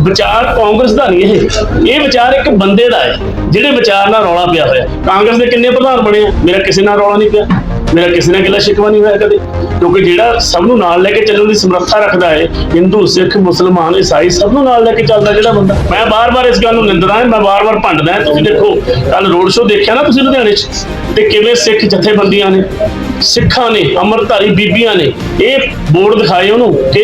ਵਿਚਾਰ ਕਾਂਗਰਸ ਦਾ ਨਹੀਂ ਇਹ। ਇਹ ਵਿਚਾਰ ਇੱਕ ਬੰਦੇ ਦਾ ਹੈ ਜਿਹੜੇ ਵਿਚਾਰ ਨਾਲ ਰੌਲਾ ਪਿਆ ਹੋਇਆ। ਕਾਂਗਰਸ ਦੇ ਕਿੰਨੇ ਪ੍ਰਧਾਨ ਬਣੇ ਆ? ਮੇਰਾ ਕਿਸੇ ਨਾਲ ਰੌਲਾ ਨਹੀਂ ਪਿਆ। ਮੇਰਾ ਕਿਸੇ ਨਾਲ ਗਿਲਾ ਸ਼ਿਕਵਾ ਨਹੀਂ ਹੋਇਆ ਕਦੇ। ਕਿਉਂਕਿ ਜਿਹੜਾ ਸਭ ਨੂੰ ਨਾਲ ਲੈ ਕੇ ਚੱਲਣ ਦੀ ਸਮਰੱਥਾ ਰੱਖਦਾ ਹੈ, ਹਿੰਦੂ, ਸਿੱਖ, ਮੁਸਲਮਾਨ, ਈਸਾਈ, ਸਭ ਨੂੰ ਨਾਲ ਲੈ ਕੇ ਚੱਲਦਾ ਜਿਹੜਾ ਬੰਦਾ। ਮੈਂ ਬਾਰ-ਬਾਰ ਇਸ ਗੱਲ ਨੂੰ ਨਿੰਦਦਾ ਹਾਂ, ਮੈਂ ਬਾਰ-ਬਾਰ ਭੰਡਦਾ ਹਾਂ। ਤੁਸੀਂ ਦੇਖੋ ਕੱਲ ਰੋਡ ਸ਼ੋਅ ਦੇਖਿਆ ਨਾ ਤੁਸੀਂ ਲੁਧਿਆਣੇ 'ਚ? ਤੇ ਕਿਵੇਂ ਸਿੱਖ ਜਥੇਬੰਦੀਆਂ ਨੇ? ਸਿੱਖਾਂ ਨੇ ਅਮਰਧਾਰੀ ਬੀਬੀਆਂ ਨੇ ਇਹ ਬੋਰਡ ਦਿਖਾਏ ਉਹਨੂੰ ਕਿ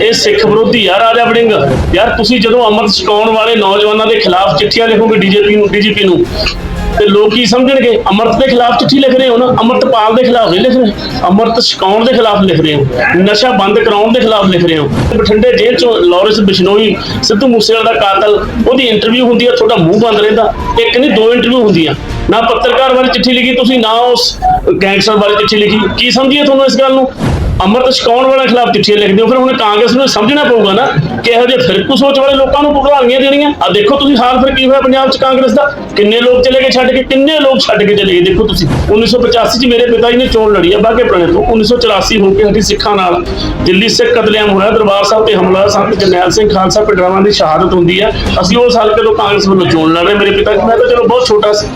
ਇਹ ਸਿੱਖ ਵਿਰੋਧੀ ਆ ਰਾਜਾ ਵੜਿੰਗ। ਯਾਰ ਤੁਸੀਂ ਜਦੋਂ ਅੰਮ੍ਰਿਤ ਛਕਾਉਣ ਵਾਲੇ ਨੌਜਵਾਨਾਂ ਦੇ ਖਿਲਾਫ ਚਿੱਠੀਆਂ ਲਿਖੋਗੇ ਡੀਜੀਪੀ ਨੂੰ ਡੀਜੀਪੀ ਨੂੰ, ਤੇ ਲੋਕ ਕੀ ਸਮਝਣਗੇ? ਅੰਮ੍ਰਿਤ ਦੇ ਖਿਲਾਫ ਚਿੱਠੀ ਲਿਖ ਰਹੇ ਹੋ ਨਾ? ਅੰਮ੍ਰਿਤਪਾਲ ਦੇ ਖਿਲਾਫ ਨਹੀਂ ਲਿਖ ਰਹੇ। ਅੰਮ੍ਰਿਤ ਛਕਾਉਣ ਦੇ ਖਿਲਾਫ ਲਿਖ ਰਹੇ ਹੋ। ਨਸ਼ਾ ਬੰਦ ਕਰਾਉਣ ਦੇ ਖਿਲਾਫ ਲਿਖ ਰਹੇ ਹੋ। ਬਠਿੰਡੇ ਜੇਲ੍ਹ ਚੋਂ ਲਾਰੈਂਸ ਬਿਸ਼ਨੋਈ, ਸਿੱਧੂ ਮੂਸੇਵਾਲਾ ਦਾ ਕਾਤਲ, ਉਹਦੀ ਇੰਟਰਵਿਊ ਹੁੰਦੀ ਹੈ ਤੁਹਾਡਾ ਮੂੰਹ ਬੰਦ ਰਹਿੰਦਾ। ਇੱਕ ਨਹੀਂ, ਦੋ ਇੰਟਰਵਿਊ ਹੁੰਦੀਆਂ। ਨਾ ਪੱਤਰਕਾਰ ਬਾਰੇ ਚਿੱਠੀ ਲਿਖੀ, ਤੁਸੀਂ ਨਾ ਉਸ ਗੈਂਗਸਟਰ ਬਾਰੇ ਚਿੱਠੀ ਲਿਖੀ। ਕੀ ਸਮਝੀਏ ਤੁਹਾਨੂੰ ਇਸ ਗੱਲ ਨੂੰ? ਅੰਮ੍ਰਿਤ ਛਕਾਉਣ ਵਾਲੇ ਖਿਲਾਫ ਚਿੱਠੀਆਂ ਲਿਖਦੇ ਹੋ, ਫਿਰ ਹੁਣ ਕਾਂਗਰਸ ਨੂੰ ਸਮਝਣਾ ਪਊਗਾ ਨਾ। ਕਿ ਇਹੋ ਜਿਹੇ ਫਿਰਕੂ ਸੋਚ ਵਾਲੇ ਲੋਕਾਂ ਨੂੰ ਭਗਵਾਨੀਆਂ ਦੇਣੀਆਂ? ਆ ਦੇਖੋ ਤੁਸੀਂ ਹਾਲ ਫਿਰ ਕੀ ਹੋਇਆ ਪੰਜਾਬ 'ਚ ਕਾਂਗਰਸ ਦਾ? ਕਿੰਨੇ ਲੋਕ ਚਲੇ ਗਏ ਛੱਡ ਕੇ, ਕਿੰਨੇ ਲੋਕ ਛੱਡ ਕੇ ਚਲੇ ਗਏ? ਦੇਖੋ ਤੁਸੀਂ 1985 'ਚ ਮੇਰੇ ਪਿਤਾ ਜੀ ਨੇ ਚੋਣ ਲੜੀ ਆ, ਬਾਗੇ ਪੁਰਾਣੇ ਤੋਂ 1984 ਹੋ ਕੇ ਹਟੀ ਸਿੱਖਾਂ ਨਾਲ ਦਿੱਲੀ ਸਿੱਖ ਕਤਲੇਆਮ ਹੋਇਆ, ਦਰਬਾਰ ਸਾਹਿਬ ਤੇ ਹਮਲਾ ਸੰਤ ਜਰਨੈਲ ਸਿੰਘ ਖਾਲਸਾ ਪਿੰਡਰਾਵਾਂ ਦੀ ਸ਼ਹਾਦਤ ਹੁੰਦੀ ਆ। ਅਸੀਂ ਉਸ ਸਾਲ ਕਦੋਂ ਕਾਂਗਰਸ ਵੱਲੋਂ ਚੋਣ ਲੜ ਰਹੇ ਮੇਰੇ ਪਿਤਾ ਜੀ, ਮੈਂ ਤਾਂ ਚਲੋ ਬਹੁਤ ਛੋਟਾ ਸੀ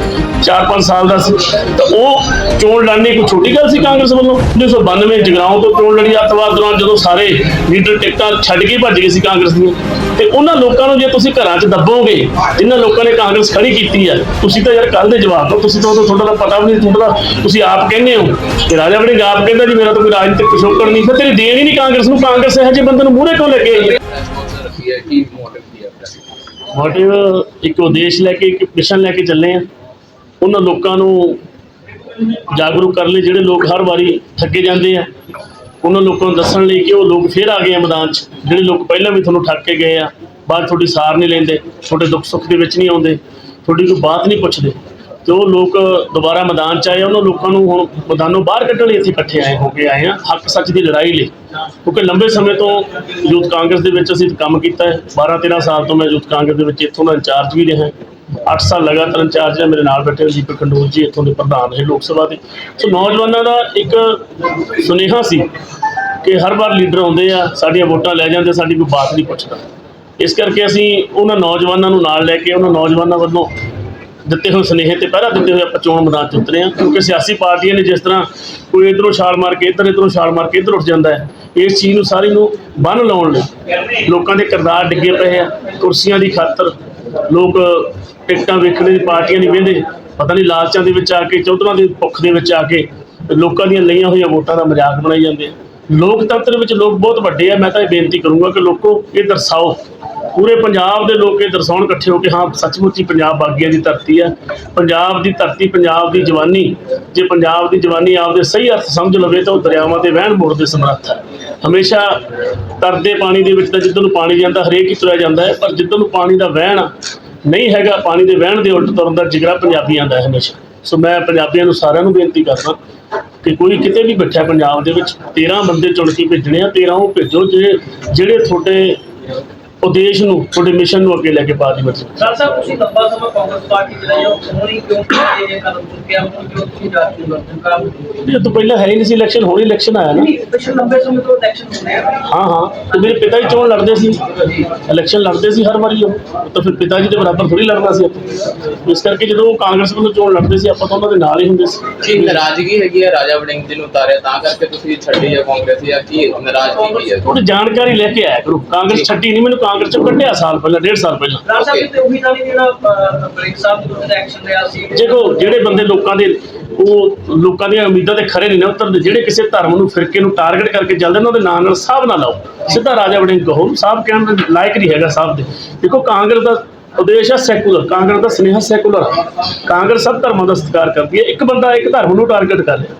4-5 ਸਾਲ ਦਾ ਸੀ। ਤਾਂ ਉਹ ਚੋਣ ਲੜਨੀ ਕੋਈ ਛੋਟੀ ਗੱਲ ਸੀ ਕਾਂਗਰਸ ਵੱਲੋਂ? 1992 ਜਗਰਾਉਂ ਤੋਂ ਚੋਣ ਲੜੀ ਅੱਤਵਾਦ ਦੌਰਾਨ ਜਦੋਂ ਸਾਰੇ ਲੀਡਰ ਟਿਕਟਾਂ ਛੱਡ ਕੇ ਭੱਜ ਗਏ ਸੀ ਕਾਂਗਰਸ ਦੀਆਂ ਤੇ ਉਹਨਾਂ ਲੋਕਾਂ ਨੂੰ ਜੇ ਤੁਸੀਂ ਘਰਾਂ 'ਚ ਦੱਬੋਗੇ, ਜਿਨ੍ਹਾਂ ਲੋਕਾਂ ਨੇ ਕਾਂਗਰਸ ਖੜੀ ਕੀਤੀ ਆ ਤੁਸੀਂ ਤਾਂ ਯਾਰ ਕੱਲ ਦੇ ਜਵਾਬ ਦਿਓ, ਤੁਸੀਂ ਤਾਂ ਤੁਹਾਡਾ ਤਾਂ ਪਤਾ ਵੀ ਨਹੀਂ ਤੁਹਾਡਾ ਤੁਸੀਂ ਆਪ ਕਹਿੰਦੇ ਹੋ ਕਿ ਰਾਜਾ ਵੜਿੰਗ ਆਪ ਕਹਿੰਦਾ ਜੀ, ਮੇਰਾ ਤਾਂ ਕੋਈ ਰਾਜਨੀਤਿਕ ਪਿਛੋਕੜ ਨਹੀਂ, ਫਿਰ ਤੇਰੀ ਦੇਣ ਹੀ ਨਹੀਂ ਕਾਂਗਰਸ ਨੂੰ, ਕਾਂਗਰਸ ਇਹੋ ਜਿਹੇ ਬੰਦੇ ਨੂੰ ਮੂਹਰੇ ਕਿਉਂ ਲੱਗੇ ਰਿਸਪੌਂਸ ਰੱਖੀ ਮੋਟਿਵ ਇੱਕ ਉਦੇਸ਼ ਲੈ ਕੇ, ਇੱਕ ਮਿਸ਼ਨ ਲੈ ਕੇ ਚੱਲੇ ਆ। ਉਹਨਾਂ ਲੋਕਾਂ ਨੂੰ ਜਾਗਰੂਕ ਕਰਨ ਲਈ ਜਿਹੜੇ ਲੋਕ ਹਰ ਵਾਰੀ ਠੱਗੇ ਜਾਂਦੇ ਆ। ਉਹਨਾਂ ਲੋਕਾਂ ਨੂੰ ਦੱਸਣ ਲਈ ਕਿ ਉਹ ਲੋਕ ਫੇਰ ਆ ਗਏ ਆ ਮੈਦਾਨ 'ਚ। ਜਿਹੜੇ ਲੋਕ ਪਹਿਲਾਂ ਵੀ ਤੁਹਾਨੂੰ ਠੱਗ ਕੇ ਗਏ ਆ ਬਾਅਦ ਤੁਹਾਡੀ ਸਾਰ ਨਹੀਂ ਲੈਂਦੇ ਤੁਹਾਡੇ ਦੁੱਖ ਸੁੱਖ ਦੇ ਵਿੱਚ ਨਹੀਂ ਆਉਂਦੇ ਤੁਹਾਡੀ ਕੋਈ ਬਾਤ ਨਹੀਂ ਪੁੱਛਦੇ। ਤੇ ਉਹ ਲੋਕ ਦੁਬਾਰਾ ਮੈਦਾਨ 'ਚ ਆਏ ਆ, ਉਹਨਾਂ ਲੋਕਾਂ ਨੂੰ ਹੁਣ ਮੈਦਾਨੋਂ ਬਾਹਰ ਕੱਢਣ ਲਈ ਇੱਥੇ ਇਕੱਠੇ ਆਏ ਹੋ ਕੇ ਆਏ ਆ ਹੱਕ ਸੱਚ ਦੀ ਲੜਾਈ ਲਈ। ਕਿਉਂਕਿ ਲੰਬੇ ਸਮੇਂ ਤੋਂ ਯੂਥ ਕਾਂਗਰਸ ਦੇ ਵਿੱਚ ਅਸੀਂ ਕੰਮ ਕੀਤਾ ਹੈ। 12 13 ਸਾਲ ਤੋਂ ਮੈਂ ਯੂਥ ਕਾਂਗਰਸ ਦੇ ਵਿੱਚ ਇੱਥੋਂ ਦਾ ਇੰਚਾਰਜ ਵੀ ਰਿਹਾ। 8 ਸਾਲ ਲਗਾਤਾਰ ਇੰਚਾਰਜ ਹੈ ਮੇਰੇ ਨਾਲ ਬੈਠੇ ਦੀਪਕ ਖੰਡੂਰ ਜੀ ਇੱਥੋਂ ਦੇ ਪ੍ਰਧਾਨ ਰਹੇ ਲੋਕ ਸਭਾ ਦੇ। ਸੋ ਨੌਜਵਾਨਾਂ ਦਾ ਇੱਕ ਸੁਨੇਹਾ ਸੀ ਕਿ ਹਰ ਵਾਰ ਲੀਡਰ ਆਉਂਦੇ ਆ, ਸਾਡੀਆਂ ਵੋਟਾਂ ਲੈ ਜਾਂਦੇ, ਸਾਡੀ ਕੋਈ ਬਾਤ ਨਹੀਂ ਪੁੱਛਦਾ। ਇਸ ਕਰਕੇ ਅਸੀਂ ਉਹਨਾਂ ਨੌਜਵਾਨਾਂ ਨੂੰ ਨਾਲ ਲੈ ਕੇ, ਉਹਨਾਂ ਨੌਜਵਾਨਾਂ ਵੱਲੋਂ ਦਿੱਤੇ ਹੋਏ ਸੁਨੇਹੇ ਤੇ ਪਹਿਰਾ ਦਿੰਦੇ ਹੋਏ ਆਪਾਂ ਚੋਣ ਮੈਦਾਨ 'ਚ ਉਤਰੇ ਹਾਂ, ਕਿਉਂਕਿ ਸਿਆਸੀ ਪਾਰਟੀਆਂ ਨੇ ਜਿਸ ਤਰ੍ਹਾਂ ਕੋਈ ਇਧਰੋਂ ਛਾਲ ਮਾਰ ਕੇ, ਇੱਧਰ, ਇਧਰੋਂ ਛਾਲ ਮਾਰ ਕੇ ਇੱਧਰ ਉੱਠ ਜਾਂਦਾ ਹੈ। ਇਸ ਚੀਜ਼ ਨੂੰ ਸਾਰੀ ਨੂੰ ਬੰਨ ਲਾਉਣ ਲਈ ਲੋਕਾਂ ਦੇ ਕਿਰਦਾਰ ਡਿੱਗੇ ਪਏ ਆ, ਕੁਰਸੀਆਂ ਦੀ ਖਾਤਰ ਲੋਕ ਟਿਕਟਾਂ ਵੇਖਣ ਦੀ ਪਾਰਟੀਆਂ ਨਹੀਂ ਵੇਂਦੇ। ਪਤਾ ਨਹੀਂ ਲਾਲਚਾਂ ਦੇ ਵਿੱਚ ਆ ਕੇ, ਚੌਧਰਾਂ ਦੀ ਭੁੱਖ ਦੇ ਵਿੱਚ ਆ ਕੇ ਲੋਕਾਂ ਦੀਆਂ ਲਈਆਂ ਹੋਈਆਂ ਵੋਟਾਂ ਦਾ ਮਜ਼ਾਕ ਬਣਾਈ ਜਾਂਦੇ ਆ। ਲੋਕਤੰਤਰ ਵਿੱਚ ਲੋਕ ਬਹੁਤ ਵੱਡੇ ਆ, ਮੈਂ ਤਾਂ ਇਹ ਬੇਨਤੀ ਕਰੂੰਗਾ ਕਿ ਲੋਕੋ ਇਹ ਦਰਸਾਓ। ਪੂਰੇ ਪੰਜਾਬ ਦੇ ਲੋਕ ਇਹ ਦਰਸਾਉਣ ਇਕੱਠੇ ਹੋ ਕੇ, ਹਾਂ, ਸੱਚਮੁੱਚ ਹੀ ਪੰਜਾਬ ਬਾਗੀਆਂ ਦੀ ਧਰਤੀ ਹੈ ਪੰਜਾਬ ਦੀ ਧਰਤੀ, ਪੰਜਾਬ ਦੀ ਜਵਾਨੀ, ਜੇ ਪੰਜਾਬ ਦੀ ਜਵਾਨੀ ਆਪਦੇ ਸਹੀ ਅਰਥ ਸਮਝ ਲਵੇ ਤਾਂ ਉਹ ਦਰਿਆਵਾਂ ਦੇ ਵਹਿਣ ਮੋੜ ਦੇ ਸਮਰੱਥ ਹੈ ਹਮੇਸ਼ਾ ਤਰਦੇ ਪਾਣੀ ਦੇ ਵਿੱਚ ਤਾਂ ਜਿੱਧਰ ਨੂੰ ਪਾਣੀ ਜਾਂਦਾ, ਹਰੇਕ ਹੀ ਤੁਰਿਆ ਜਾਂਦਾ ਹੈ, ਪਰ ਜਿੱਧਰ ਨੂੰ ਪਾਣੀ ਦਾ ਵਹਿਣ ਨਹੀਂ ਹੈਗਾ, ਪਾਣੀ ਦੇ ਵਹਿਣ ਦੇ ਉਲਟ ਤੁਰਨ ਦਾ ਜਿਗਰਾ ਪੰਜਾਬੀਆਂ ਦਾ ਹੈ ਹਮੇਸ਼ਾ। ਸੋ ਮੈਂ ਪੰਜਾਬੀਆਂ ਨੂੰ ਸਾਰਿਆਂ ਨੂੰ ਬੇਨਤੀ ਕਰਦਾ ਕਿ ਕੋਈ ਕਿਤੇ ਵੀ ਬੈਠਾ ਪੰਜਾਬ ਦੇ ਵਿੱਚ 13 ਬੰਦੇ ਚੁਣ ਕੇ ਭੇਜਣੇ ਆ 13 ਉਹ ਭੇਜੋ, ਜਿਹੜੇ ਜਿਹੜੇ ਤੁਹਾਡੇ ਉਦੇਸ਼ ਨੂੰ ਤੁਹਾਡੇ ਮਿਸ਼ਨ ਨੂੰ ਅੱਗੇ ਲੈ ਕੇ ਪਾ ਦੀ ਬੱਚੇ ਸਰ ਸਾਹਿਬ ਤੁਸੀਂ ਲੰਬਾ ਸਮਾਂ ਕਾਂਗਰਸ ਪਾਰਟੀ ਚ ਰਹੇ ਹੋ ਹੋਣੀ ਕਿਉਂ ਇਹ ਕਦਮ ਚੁੱਕਿਆ ਹੁਣ ਕਿਉਂ ਤੁਸੀਂ ਰਾਜਨੀਤੀ ਵਰਤਨ ਕਰ ਇਹ ਤਾਂ ਪਹਿਲਾਂ ਹੈ ਹੀ ਨਹੀਂ ਸੀ ਇਲੈਕਸ਼ਨ ਹੁਣ ਇਲੈਕਸ਼ਨ ਆਇਆ ਨਾ। ਨਹੀਂ ਪਿਛਲੇ ਲੰਬੇ ਸਮੇਂ ਤੋਂ ਇਲੈਕਸ਼ਨ ਹੋਣੇ ਆ ਹਾਂ ਹਾਂ ਤੇ ਮੇਰੇ ਪਿਤਾ ਜੀ ਚੋਣ ਲੜਦੇ ਸੀ। ਇਲੈਕਸ਼ਨ ਲੜਦੇ ਸੀ ਹਰ ਵਾਰੀ ਉਹ ਤਾਂ ਫਿਰ ਪਿਤਾ ਜੀ ਦੇ ਬਰਾਬਰ ਥੋੜੀ ਲੜਨਾ ਸੀ। ਇਸ ਕਰਕੇ ਜਦੋਂ ਉਹ ਕਾਂਗਰਸ ਵੱਲੋਂ ਚੋਣ ਲੜਦੇ ਸੀ ਆਪਾਂ ਤਾਂ ਉਹਨਾਂ ਦੇ ਨਾਲ ਹੀ ਹੁੰਦੇ ਸੀ। ਕੀ ਨਾਰਾਜ਼ਗੀ ਹੈਗੀ ਹੈ ਰਾਜਾ ਵੜਿੰਗ ਜੀ ਨੂੰ ਉਤਾਰਿਆ ਤਾਂ ਕਰਕੇ ਤੁਸੀਂ ਛੱਡੀ ਹੈ ਕਾਂਗਰਸ ਜਾਂ ਕੀ ਨਾਰਾਜ਼ਗੀ ਕੀ ਹੈ ਥੋੜੀ ਜਾਣਕਾਰੀ ਲੈ ਕੇ ਆਇਆ ਕਰੋ। ਕਾਂਗਰਸ ਛੱਡੀ ਨਹੀਂ ਮੈਨੂੰ ਕਾਂਗਰਸ ਚੋਂ ਕੱਢਿਆ ਸਾਲ ਪਹਿਲਾਂ ਡੇਢ ਸਾਲ ਪਹਿਲਾਂ। ਰਾਜ ਸਾਹਿਬ ਤੇ ਉਹੀ ਤਾਂ ਨਹੀਂ ਜਿਹੜਾ ਬ੍ਰਿਕ ਸਾਹਿਬ ਦੇ ਉੱਤੇ ਐਕਸ਼ਨ ਲਿਆ ਸੀ। ਦੇਖੋ ਜਿਹੜੇ ਬੰਦੇ ਲੋਕਾਂ ਦੇ ਉਹ ਲੋਕਾਂ ਦੀਆਂ ਉਮੀਦਾਂ ਤੇ ਖਰੇ ਨਹੀਂ ਨਾ ਉਤਰਦੇ। ਜਿਹੜੇ ਕਿਸੇ ਧਰਮ ਨੂੰ ਫਿਰਕੇ ਨੂੰ ਟਾਰਗੇਟ ਕਰਕੇ ਚੱਲਦੇ ਨੇ ਉਹਦੇ ਨਾਂ ਨਾਲ ਸਾਹਬ ਨਾ ਲਾਓ। ਸਿੱਧਾ ਰਾਜਾ ਵੜਿੰਗ ਕਹੋ ਸਾਹਬ ਕਹਿਣ ਦੇ ਲਾਇਕ ਨਹੀਂ ਹੈਗਾ ਸਾਹਬ ਦੇ। ਦੇਖੋ ਕਾਂਗਰਸ ਦਾ ਉਦੇਸ਼ ਹੈ ਸੈਕੂਲਰ ਕਾਂਗਰਸ ਦਾ ਸੁਨੇਹਾ ਸੈਕੂਲਰ ਕਾਂਗਰਸ ਸਭ ਧਰਮਾਂ ਦਾ ਸਤਿਕਾਰ ਕਰਦੀ ਹੈ। ਇੱਕ ਬੰਦਾ ਇੱਕ ਧਰਮ ਨੂੰ ਟਾਰਗੇਟ ਕਰ ਰਿਹਾ।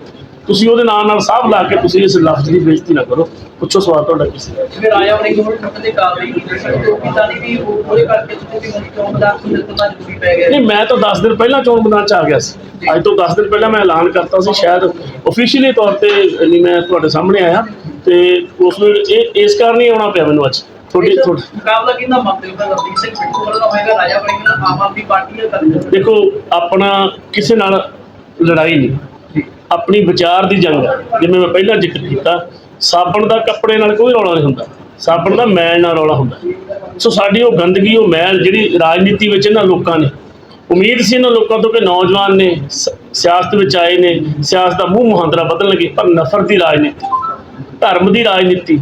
ਤੁਸੀਂ ਉਹਦੇ ਨਾਂ ਨਾਲ ਸਾਹਬ ਲਾ ਕੇ ਤੁਸੀਂ ਇਸ ਲਫ਼ਜ਼ ਦੀ ਬੇਇੱਜ਼ਤੀ ਨਾ ਕਰੋ। ਪੁੱਛੋ ਸਵਾਲ ਤੁਹਾਡਾ ਕੀ ਸੀ ਫਿਰ ਆਇਆ ਉਹਨੇ ਕੋਲ ਟੁੱਟ ਦੇ ਕਾਰਵਾਈ ਕੀਤੀ ਸੀ ਉਹ ਵੀ ਤਾਂ ਨਹੀਂ ਵੀ ਉਹ- ਉਹਦੇ ਕਰਕੇ ਤੁਸੀਂ ਵੀ ਹੁਣ ਚੋਣ ਦਾ ਸੁਣਨਾ ਜ਼ਰੂਰੀ ਪੈ ਗਿਆ ਨਹੀਂ ਮੈਂ ਤਾਂ 10 ਦਿਨ ਪਹਿਲਾਂ ਚੋਣ ਮੈਦਾਨ ਚ ਆ ਗਿਆ ਸੀ। ਅੱਜ ਤੋਂ 10 ਦਿਨ ਪਹਿਲਾਂ ਮੈਂ ਐਲਾਨ ਕਰਤਾ ਸੀ ਸ਼ਾਇਦ ਅਫੀਸ਼ੀਅਲੀ ਤੌਰ ਤੇ ਨਹੀਂ ਮੈਂ ਤੁਹਾਡੇ ਸਾਹਮਣੇ ਆਇਆ ਤੇ ਉਸ ਨੂੰ ਇਹ ਇਸ ਕਾਰਨ ਹੀ ਆਉਣਾ ਪਿਆ ਮੈਨੂੰ ਅੱਜ। ਤੁਹਾਡੀ ਤੁਹਾਡੀ ਮੁਕਾਬਲਾ ਕਿੰਨਾ ਮੰਤਰੀ ਦਾ ਰਵਨੀਤ ਸਿੰਘ ਬਿੱਟੂ ਵਾਲਾ ਹੋਏਗਾ ਰਾਜਾ ਵੜਿੰਗ ਨਾਲ ਆਮ ਆਦਮੀ ਪਾਰਟੀ ਦਾ ਦੇਖੋ ਆਪਣਾ ਕਿਸੇ ਨਾਲ ਲੜਾਈ ਨਹੀਂ। ਆਪਣੀ ਵਿਚਾਰ ਦੀ ਜੰਗ ਹੈ ਜਿਵੇਂ ਮੈਂ ਪਹਿਲਾਂ ਜ਼ਿਕਰ ਕੀਤਾ, ਸਾਬਣ ਦਾ ਕੱਪੜੇ ਨਾਲ ਕੋਈ ਰੌਲਾ ਨਹੀਂ ਹੁੰਦਾ। ਸਾਬਣ ਦਾ ਮੈਲ ਨਾਲ ਰੌਲਾ ਹੁੰਦਾ। ਸੋ ਸਾਡੀ ਉਹ ਗੰਦਗੀ, ਉਹ ਮੈਲ ਜਿਹੜੀ ਰਾਜਨੀਤੀ ਵਿੱਚ ਇਹਨਾਂ ਲੋਕਾਂ ਨੇ, ਉਮੀਦ ਸੀ ਇਹਨਾਂ ਲੋਕਾਂ ਤੋਂ ਕਿ ਨੌਜਵਾਨ ਨੇ ਸਿਆਸਤ ਵਿੱਚ ਆਏ ਨੇ, ਸਿਆਸਤ ਦਾ ਮੂੰਹ ਮੁਹਾਂਦਰਾ ਬਦਲਣ ਲੱਗੇ, ਪਰ ਨਫ਼ਰਤ ਦੀ ਰਾਜਨੀਤੀ, ਧਰਮ ਦੀ ਰਾਜਨੀਤੀ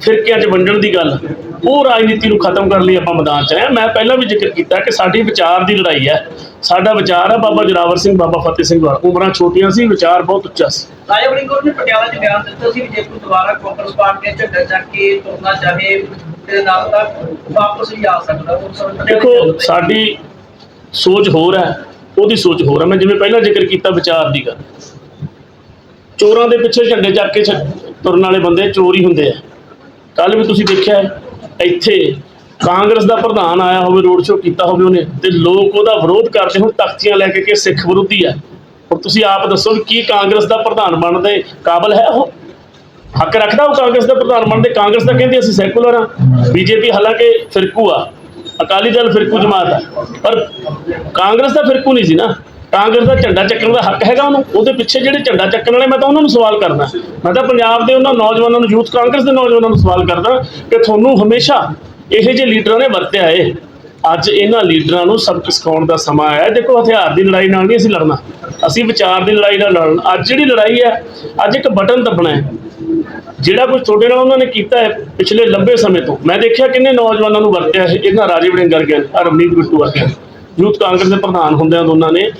ਫਿਰਕਿਆਂ 'ਚ ਵੰਡਣ ਦੀ ਗੱਲ? ਉਹ ਰਾਜਨੀਤੀ ਨੂੰ ਖਤਮ ਕਰਨ ਲਈ ਆਪਾਂ ਮੈਦਾਨ 'ਚ ਆਏ। ਮੈਂ ਪਹਿਲਾਂ ਵੀ ਜ਼ਿਕਰ ਕੀਤਾ ਕਿ ਸਾਡੀ ਵਿਚਾਰ ਦੀ ਲੜਾਈ ਹੈ। ਸਾਡਾ ਵਿਚਾਰ ਹੈ ਬਾਬਾ ਜਰਾਵਰ ਸਿੰਘ ਬਾਬਾ ਫਤਿਹ ਸਿੰਘ ਵਾਲਾ ਉਮਰਾਂ ਛੋਟੀਆਂ ਸੀ ਵਿਚਾਰ ਬਹੁਤ ਉੱਚਾ ਸੀ। ਰਾਜਾ ਵੜਿੰਗ ਨੇ ਪਟਿਆਲਾ 'ਚ ਬਿਆਨ ਦਿੱਤਾ ਸੀ ਵੀ ਜੇ ਕੋਈ ਦੁਬਾਰਾ ਕਾਂਗਰਸ ਪਾਰਟੀ ਦੇ ਝੰਡਾ ਚੱਕ ਕੇ ਤੁਰਨਾ ਚਾਹੇ ਤੇ ਨਾਲ ਤਾਂ ਵਾਪਸ ਵੀ ਆ ਸਕਦਾ। ਉਹ ਸਮਝ ਪਟਿਆਲੇ ਦੇਖੋ। ਸਾਡੀ ਸੋਚ ਹੋਰ ਹੈ ਉਹਦੀ ਸੋਚ ਹੋਰ ਹੈ। ਮੈਂ ਜਿਵੇਂ ਪਹਿਲਾਂ ਜ਼ਿਕਰ ਕੀਤਾ ਵਿਚਾਰ ਦੀ ਗੱਲ। ਚੋਰਾਂ ਦੇ ਪਿੱਛੇ ਝੰਡੇ ਚੱਕ ਕੇ ਤੁਰਨ ਵਾਲੇ ਬੰਦੇ ਚੋਰ ਹੀ ਹੁੰਦੇ ਆ। ਕੱਲ ਵੀ ਤੁਸੀਂ ਦੇਖਿਆ ਹੈ, ਇੱਥੇ ਕਾਂਗਰਸ ਦਾ ਪ੍ਰਧਾਨ ਆਇਆ ਹੋਵੇ ਰੋਡ ਸ਼ੋਅ ਕੀਤਾ ਹੋਵੇ ਉਹਨੇ, ਤੇ ਲੋਕ ਉਹਦਾ ਵਿਰੋਧ ਕਰਦੇ ਹੁਣ ਤਖਤੀਆਂ ਲੈ ਕੇ ਕਿ ਸਿੱਖ ਵਿਰੋਧੀ ਹੈ ਹੁਣ ਤੁਸੀਂ ਆਪ ਦੱਸੋ ਵੀ ਕੀ ਕਾਂਗਰਸ ਦਾ ਪ੍ਰਧਾਨ ਬਣਨ ਦੇ ਕਾਬਲ ਹੈ ਉਹ? ਹੱਕ ਰੱਖਦਾ ਉਹ ਕਾਂਗਰਸ ਦਾ ਪ੍ਰਧਾਨ ਬਣਨ ਦੇ ਕਾਂਗਰਸ ਤਾਂ ਕਹਿੰਦੀ ਅਸੀਂ ਸੈਕੂਲਰ ਆ, ਬੀਜੇਪੀ ਹਾਲਾਂਕਿ ਫਿਰਕੂ ਆ। ਅਕਾਲੀ ਦਲ ਫਿਰਕੂ ਜਮਾਤ ਆ। ਪਰ ਕਾਂਗਰਸ ਦਾ ਫਿਰਕੂ ਨਹੀਂ ਸੀ ਨਾ। ਕਾਂਗਰਸ ਦਾ ਝੰਡਾ ਚੱਕਣ ਦਾ ਹੱਕ ਹੈਗਾ ਉਹਨੂੰ। ਉਹਦੇ ਪਿੱਛੇ ਜਿਹੜੇ ਝੰਡਾ ਚੱਕਣ ਵਾਲੇ, ਮੈਂ ਤਾਂ ਉਹਨਾਂ ਨੂੰ ਸਵਾਲ ਕਰਦਾ। ਮੈਂ ਤਾਂ ਪੰਜਾਬ ਦੇ ਉਹਨਾਂ ਨੌਜਵਾਨਾਂ ਨੂੰ, ਯੂਥ ਕਾਂਗਰਸ ਦੇ ਨੌਜਵਾਨਾਂ ਨੂੰ ਸਵਾਲ ਕਰਦਾ ਕਿ ਤੁਹਾਨੂੰ ਹਮੇਸ਼ਾ ਇਹੋ ਜਿਹੇ ਲੀਡਰਾਂ ਨੇ ਵਰਤਿਆ ਏ। ਅੱਜ ਇਹਨਾਂ ਲੀਡਰਾਂ ਨੂੰ ਸਬਕ ਸਿਖਾਉਣ ਦਾ ਸਮਾਂ ਆਇਆ। ਦੇਖੋ, ਹਥਿਆਰ ਦੀ ਲੜਾਈ ਨਾਲ ਨਹੀਂ ਅਸੀਂ ਲੜਨਾ। ਅਸੀਂ ਵਿਚਾਰ ਦੀ ਲੜਾਈ ਨਾਲ ਲੜਨਾ। ਅੱਜ ਜਿਹੜੀ ਲੜਾਈ ਹੈ, ਅੱਜ ਇੱਕ ਬਟਨ ਦੱਬਣਾ ਹੈ। ਜਿਹੜਾ ਕੁਝ ਤੁਹਾਡੇ ਨਾਲ ਉਹਨਾਂ ਨੇ ਕੀਤਾ ਹੈ ਪਿਛਲੇ ਲੰਬੇ ਸਮੇਂ ਤੋਂ। ਮੈਂ ਦੇਖਿਆ ਕਿੰਨੇ ਨੌਜਵਾਨਾਂ ਨੂੰ ਵਰਤਿਆ ਹੈ। ਇਹਨਾਂ ਰਾਜੇ ਵੜਿੰਗ ਵਰਗਿਆਂ ਨੇ, ਆਹ ਰਮਨੀਤ ਬਿੱਟੂ ਵਰਗਿਆਂ ਯੂਥ ਕਾਂਗਰਸ ਦੇ ਪ੍ਰਧਾਨ ਹੁੰਦਿਆਂ ਦੋਨਾਂ ਨੇ।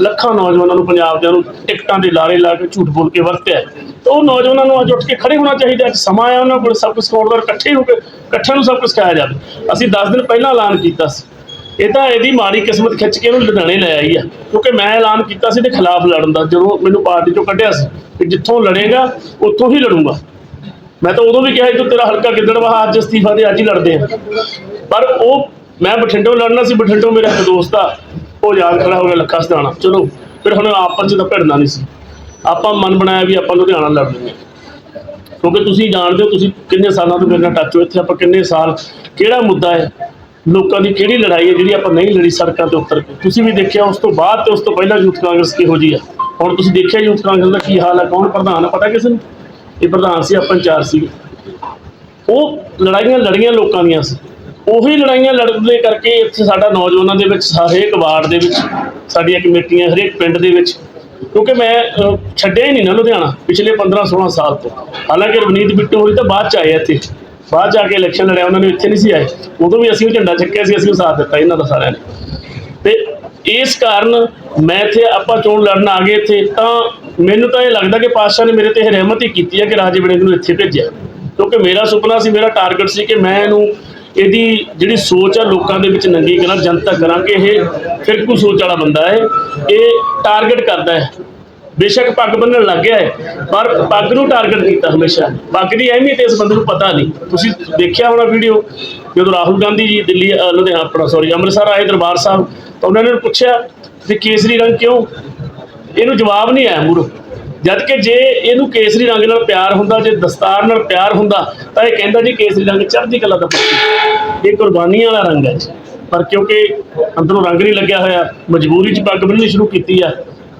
ਲੱਖਾਂ ਨੌਜਵਾਨਾਂ ਨੂੰ ਪੰਜਾਬ ਦਿਆਂ ਨੂੰ ਟਿਕਟਾਂ ਦੇ ਲਾਰੇ ਲਾ ਕੇ ਝੂਠ ਬੋਲ ਕੇ ਵਰਤਿਆ। ਹੈ। ਤਾਂ ਉਹ ਨੌਜਵਾਨਾਂ ਨੂੰ ਅੱਜ ਉੱਠ ਕੇ ਖੜੇ ਹੋਣਾ ਚਾਹੀਦਾ ਅੱਜ ਸਮਾਂ ਆ ਉਹਨਾਂ ਕੋਲ, ਸਭ ਕੁਝ ਸਿਖਾਉਣ ਦਾ ਇਕੱਠੇ ਹੋ ਕੇ, ਇਕੱਠਿਆਂ ਨੂੰ ਸਭ ਕੁਝ ਸਿਖਾਇਆ ਜਾਵੇ। ਅਸੀਂ 10 ਦਿਨ ਪਹਿਲਾਂ ਐਲਾਨ ਕੀਤਾ ਸੀ। ਇਹ ਤਾਂ ਇਹਦੀ ਮਾੜੀ ਕਿਸਮਤ ਖਿੱਚ ਕੇ ਇਹਨੂੰ ਲੁਧਿਆਣੇ ਲੈ ਆਈ ਆ। ਕਿਉਂਕਿ ਮੈਂ ਐਲਾਨ ਕੀਤਾ ਸੀ ਇਹਦੇ ਖਿਲਾਫ ਲੜਨ ਦਾ, ਜਦੋਂ ਮੈਨੂੰ ਪਾਰਟੀ ਚੋਂ ਕੱਢਿਆ ਸੀ ਕਿ ਜਿੱਥੋਂ ਲੜੇਗਾ, ਉੱਥੋਂ ਹੀ ਲੜੂੰਗਾ। ਮੈਂ ਤਾਂ ਉਦੋਂ ਵੀ ਕਿਹਾ ਸੀ ਤੇਰਾ ਹਲਕਾ ਗਿੱਦੜਵਾ ਅੱਜ ਅਸਤੀਫਾ ਦੇ, ਅੱਜ ਹੀ ਲੜਦੇ ਆ। ਪਰ ਉਹ, ਮੈਂ ਬਠਿੰਡੋਂ ਲੜਨਾ ਸੀ, ਬਠਿੰਡੋਂ ਮੇਰਾ ਇੱਕ ਦੋਸਤ ਆ। ਉਹ ਯਾਦ ਖੜਾ ਹੋ ਗਿਆ ਲੱਖਾ ਸਦਾਣਾ। ਚਲੋ, ਫਿਰ ਹੁਣ ਆਪਸ ਚ ਤਾਂ ਭਿੜਨਾ ਨਹੀਂ ਸੀ। ਆਪਾਂ ਮਨ ਬਣਾਇਆ ਵੀ ਆਪਾਂ ਲੁਧਿਆਣਾ ਲੜ ਲੈਂਦੇ ਕਿਉਂਕਿ ਤੁਸੀਂ ਜਾਣਦੇ ਹੋ, ਤੁਸੀਂ ਕਿੰਨੇ ਸਾਲਾਂ ਤੋਂ ਮੇਰੇ ਨਾਲ ਟੱਚ ਹੋ, ਇੱਥੇ ਆਪਾਂ ਕਿੰਨੇ ਸਾਲ, ਕਿਹੜਾ ਮੁੱਦਾ ਹੈ? ਲੋਕਾਂ ਦੀ ਕਿਹੜੀ ਲੜਾਈ ਹੈ ਜਿਹੜੀ ਆਪਾਂ ਨਹੀਂ ਲੜੀ ਸੜਕਾਂ ਤੇ ਉਤਰ ਕੇ? ਤੁਸੀਂ ਵੀ ਦੇਖਿਆ, ਉਸ ਤੋਂ ਬਾਅਦ ਤੇ ਉਸ ਤੋਂ ਪਹਿਲਾਂ ਯੂਥ ਕਾਂਗਰਸ ਕਿਹੋ ਜੀ ਆ? ਹੁਣ ਤੁਸੀਂ ਦੇਖਿਆ ਯੂਥ ਕਾਂਗਰਸ ਦਾ ਕੀ ਹਾਲ ਹੈ? ਕੌਣ ਪ੍ਰਧਾਨ ਹੈ ਪਤਾ ਕਿਸੇ ਨੂੰ? ਇਹ ਪ੍ਰਧਾਨ ਸੀ, ਆਪਾਂ ਚਾਰ ਸੀ ਉਹ ਲੜਾਈਆਂ ਲੜੀਆਂ ਲੋਕਾਂ ਦੀਆਂ ਸੀ। ਉਹੀ ਲੜਾਈਆਂ ਲੜਦੇ ਕਰਕੇ ਇੱਥੇ ਸਾਡਾ ਨੌਜਵਾਨਾਂ ਦੇ ਵਿੱਚ, ਹਰੇਕ ਵਾਰਡ ਦੇ ਵਿੱਚ, ਸਾਡੀਆਂ ਕਮੇਟੀਆਂ, ਹਰੇਕ ਪਿੰਡ ਦੇ ਵਿੱਚ, ਕਿਉਂਕਿ ਮੈਂ ਛੱਡਿਆ ਹੀ ਨਹੀਂ ਨਾ ਲੁਧਿਆਣਾ ਪਿਛਲੇ 15 16 ਸਾਲ ਤੋਂ। ਹਾਲਾਂਕਿ ਰਵਨੀਤ ਬਿੱਟੂ ਹੋਈ ਤਾਂ ਬਾਅਦ ਚ ਆਏ ਇੱਥੇ। ਬਾਅਦ ਚ ਆ ਕੇ ਇਲੈਕਸ਼ਨ ਲੜਿਆ, ਉਹਨਾਂ ਨੇ ਇੱਥੇ ਨਹੀਂ ਸੀ ਆਏ। ਉਦੋਂ ਵੀ ਅਸੀਂ ਵੀ ਝੰਡਾ ਚੱਕਿਆ ਸੀ, ਅਸੀਂ ਵੀ ਸਾਥ ਦਿੱਤਾ ਇਹਨਾਂ ਦਾ ਸਾਰਿਆਂ ਨੇ। ਤੇ ਇਸ ਕਾਰਨ ਮੈਂ ਇੱਥੇ ਆਪਾਂ ਚੋਣ ਲੜਨ ਆ ਗਏ ਇੱਥੇ, ਤਾਂ ਮੈਨੂੰ ਤਾਂ ਇਹ ਲੱਗਦਾ ਕਿ ਪਾਤਸ਼ਾਹ ਨੇ ਮੇਰੇ ਤੇ ਇਹ ਰਹਿਮਤ ਹੀ ਕੀਤੀ ਹੈ ਕਿ ਰਾਜੇ ਵੜਿੰਗ ਨੂੰ ਇੱਥੇ ਭੇਜਿਆ। ਕਿਉਂਕਿ ਮੇਰਾ ਸੁਪਨਾ ਸੀ, ਮੇਰਾ ਟਾਰਗੇਟ ਸੀ ਕਿ ਮੈਂ ਇਹਨੂੰ ਇਹਦੀ ਜਿਹੜੀ ਸੋਚ ਆ ਲੋਕਾਂ ਦੇ ਵਿੱਚ ਨੰਗੀ ਕਰਾਂ ਜਨਤਾ ਕਰਾਂ ਕਿ ਇਹ ਫਿਰਕੂ ਸੋਚ ਵਾਲਾ ਬੰਦਾ ਹੈ। ਇਹ ਟਾਰਗੇਟ ਕਰਦਾ ਹੈ। ਬੇਸ਼ੱਕ ਪੱਗ ਬੰਨਣ ਲੱਗ ਗਿਆ ਹੈ ਪਰ ਪੱਗ ਨੂੰ ਟਾਰਗੇਟ ਕੀਤਾ ਹਮੇਸ਼ਾ। ਪੱਗ ਦੀ ਅਹਿਮੀਅਤ ਇਸ ਬੰਦੇ ਨੂੰ ਪਤਾ ਨਹੀਂ। ਤੁਸੀਂ ਦੇਖਿਆ ਹੋਣਾ ਵੀਡੀਓ ਜਦੋਂ ਰਾਹੁਲ ਗਾਂਧੀ ਜੀ ਦਿੱਲੀ ਅ, ਲੁਧਿਆਣਾ ਆਪਣਾ ਸੌਰੀ ਅੰਮ੍ਰਿਤਸਰ ਆਏ ਦਰਬਾਰ ਸਾਹਿਬ ਤਾਂ ਉਹਨਾਂ ਨੇ ਪੁੱਛਿਆ ਵੀ ਕੇਸਰੀ ਰੰਗ ਕਿਉਂ? ਇਹਨੂੰ ਜਵਾਬ ਨਹੀਂ ਆਇਆ ਮੂਰੋ ਜਦ ਕਿ ਜੇ ਇਹਨੂੰ ਕੇਸਰੀ ਰੰਗ ਨਾਲ ਪਿਆਰ ਹੁੰਦਾ, ਜੇ ਦਸਤਾਰ ਨਾਲ ਪਿਆਰ ਹੁੰਦਾ, ਤਾਂ ਇਹ ਕਹਿੰਦਾ ਜੀ ਕੇਸਰੀ ਰੰਗ ਚੜ੍ਹਦੀ ਕਲਾ ਦਾ ਪ੍ਰਤੀਕ ਇਹ ਕੁਰਬਾਨੀ ਵਾਲਾ ਰੰਗ ਹੈ ਜੀ। ਪਰ ਕਿਉਂਕਿ ਅੰਦਰੋਂ ਰੰਗ ਨਹੀਂ ਲੱਗਿਆ ਹੋਇਆ, ਮਜਬੂਰੀ 'ਚ ਪੱਗ ਬੰਨ੍ਹਣੀ ਸ਼ੁਰੂ ਕੀਤੀ ਆ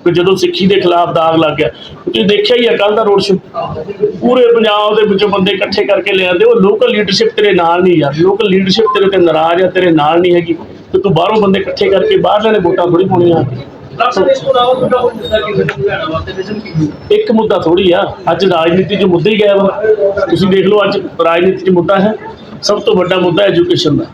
ਕਿ ਜਦੋਂ ਸਿੱਖੀ ਦੇ ਖਿਲਾਫ ਦਾਗ ਲੱਗ ਗਿਆ। ਤੁਸੀਂ ਦੇਖਿਆ ਹੀ ਆ ਕੱਲ ਦਾ ਰੋਡ ਸ਼ੋਅ ਪੂਰੇ ਪੰਜਾਬ ਦੇ ਵਿੱਚੋਂ ਬੰਦੇ ਇਕੱਠੇ ਕਰਕੇ ਲਿਆਂਦੇ ਉਹ ਲੋਕਲ ਲੀਡਰਸ਼ਿਪ ਤੇਰੇ ਨਾਲ ਨਹੀਂ ਯਾਰ ਲੋਕਲ ਲੀਡਰਸ਼ਿਪ ਤੇਰੇ ਤੇ ਨਾਰਾਜ਼ ਆ, ਤੇਰੇ ਨਾਲ ਨਹੀਂ ਹੈਗੀ, ਤੇ ਤੂੰ ਬਾਹਰੋਂ ਬੰਦੇ ਇਕੱਠੇ ਕਰਕੇ ਬਾਹਰ ਨੇ ਵੋਟਾਂ ਥੋੜੀ ਪਾਉਣੀਆਂ। ਡਾਕਟਰ ਇਸ ਤੋਂ ਇਲਾਵਾ ਤੁਹਾਡਾ ਕੋਈ ਮੁੱਦਾ ਕੀ ਹੋਣਾ ਲੁਧਿਆਣਾ ਵਾਸਤੇ ਵਿਜ਼ਨ ਕੀ ਹੋਊ? ਇੱਕ ਮੁੱਦਾ ਥੋੜੀ ਆ, ਅੱਜ ਰਾਜਨੀਤੀ 'ਚ ਮੁੱਦਾ ਹੀ ਗਾਇਬ ਆ। ਤੁਸੀਂ ਦੇਖ ਲਓ ਅੱਜ ਰਾਜਨੀਤੀ 'ਚ ਮੁੱਦਾ ਹੈ, ਸਭ ਤੋਂ ਵੱਡਾ ਮੁੱਦਾ ਐਜੂਕੇਸ਼ਨ ਦਾ।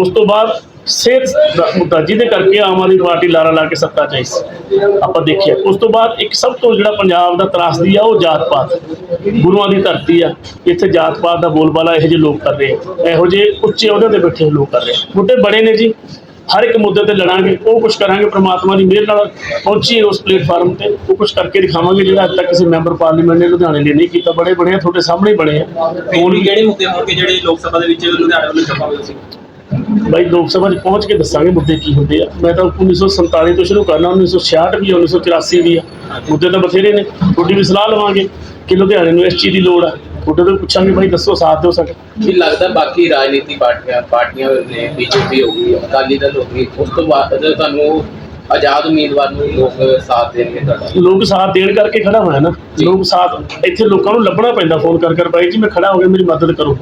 ਉਸ ਤੋਂ ਬਾਅਦ ਸਿਹਤ ਦਾ ਮੁੱਦਾ, ਜਿਹਦੇ ਕਰਕੇ ਆਮ ਆਦਮੀ ਪਾਰਟੀ ਲਾਰਾ ਲਾ ਕੇ ਸੱਤਾ 'ਚ ਆਈ ਸੀ। ਆਪਾਂ ਦੇਖਿਆ। ਉਸ ਤੋਂ ਬਾਅਦ ਇੱਕ ਸਭ ਤੋਂ ਜਿਹੜਾ ਪੰਜਾਬ ਦਾ ਤਰਾਸਦੀ ਆ, ਉਹ ਜਾਤ ਪਾਤ ਗੁਰੂਆਂ ਦੀ ਧਰਤੀ ਆ, ਇੱਥੇ ਜਾਤ ਪਾਤ ਦਾ ਬੋਲਬਾਲਾ ਇਹੋ ਜਿਹੇ ਲੋਕ ਕਰ ਰਹੇ ਆ। ਇਹੋ ਜਿਹੇ ਉੱਚੇ ਅਹੁਦਿਆਂ ਤੇ ਬੈਠੇ ਲੋਕ ਕਰ ਰਹੇ ਆ। ਮੁੱਦੇ ਬੜੇ ਨੇ ਜੀ। ਹਰ ਇੱਕ ਮੁੱਦੇ ਤੇ ਲੜਾਂਗੇ ਉਹ ਕੁਝ ਕਰਾਂਗੇ ਪ੍ਰਮਾਤਮਾ ਦੀ ਮਿਹਰ ਨਾਲ ਪਹੁੰਚੀਏ ਉਸ ਪਲੇਟਫਾਰਮ ਤੇ ਉਹ ਕੁਝ ਕਰਕੇ ਦਿਖਾਵਾਂਗੇ ਜਿਹੜਾ ਅੱਜ ਤੱਕ ਕਿਸੇ ਮੈਂਬਰ ਪਾਰਲੀਮੈਂਟ ਨੇ ਲੁਧਿਆਣੇ ਲਈ ਨਹੀਂ ਕੀਤਾ। ਬੜੇ ਬੜੇ ਤੁਹਾਡੇ ਸਾਹਮਣੇ ਬਣੇ ਆ। ਹੁਣ ਕਿਹੜੇ ਮੁੱਦੇ ਹੋਣਗੇ ਜਿਹੜੇ ਲੋਕ ਸਭਾ ਦੇ ਵਿੱਚ ਲੁਧਿਆਣਾ ਵੱਲੋਂ ਚੁੱਕਾਂਗੇ ਤੁਸੀਂ ਬਾਈ ਲੋਕ ਸਭਾ 'ਚ ਪਹੁੰਚ ਕੇ ਦੱਸਾਂਗੇ ਮੁੱਦੇ ਕੀ ਹੁੰਦੇ ਆ। ਮੈਂ ਤਾਂ 1947 ਤੋਂ ਸ਼ੁਰੂ ਕਰਨਾ 1966 ਵੀ ਆ, 1984 ਵੀ ਆ। ਮੁੱਦੇ ਤਾਂ ਬਥੇਰੇ ਨੇ। ਤੁਹਾਡੀ ਵੀ ਸਲਾਹ ਲਵਾਂਗੇ ਕਿ ਲੁਧਿਆਣੇ ਨੂੰ ਇਸ ਚੀਜ਼ ਦੀ ਲੋੜ ਆ। ਤੁਹਾਡੇ ਤੋਂ ਪੁੱਛਾਂਗੇ ਬਾਈ ਦੱਸੋ, ਸਾਥ ਦਿਓ ਸਾਡਾ। ਕੀ ਲੱਗਦਾ ਬਾਕੀ ਰਾਜਨੀਤੀ ਪਾਰਟੀਆਂ ਪਾਰਟੀਆਂ ਨੇ, ਬੀਜੇਪੀ ਹੋ ਗਈ, ਅਕਾਲੀ ਦਲ ਹੋ ਗਈ, ਉਸ ਤੋਂ ਬਾਅਦ ਤੁਹਾਨੂੰ ਆਜ਼ਾਦ ਉਮੀਦਵਾਰ ਨੂੰ ਲੋਕ ਸਾਥ ਦੇਣਗੇ ਤੁਹਾਡਾ। ਲੋਕ ਸਾਥ ਦੇਣ ਕਰਕੇ ਖੜਾ ਹੋਇਆ ਨਾ। ਲੋਕ ਸਾਥ ਇੱਥੇ ਲੋਕਾਂ ਨੂੰ ਲੱਭਣਾ ਪੈਂਦਾ ਫੋਨ ਕਰ ਕਰ ਬਾਈ ਜੀ ਮੈਂ ਖੜਾ ਹੋ ਗਿਆ ਮੇਰੀ ਮਦਦ ਕਰੋ।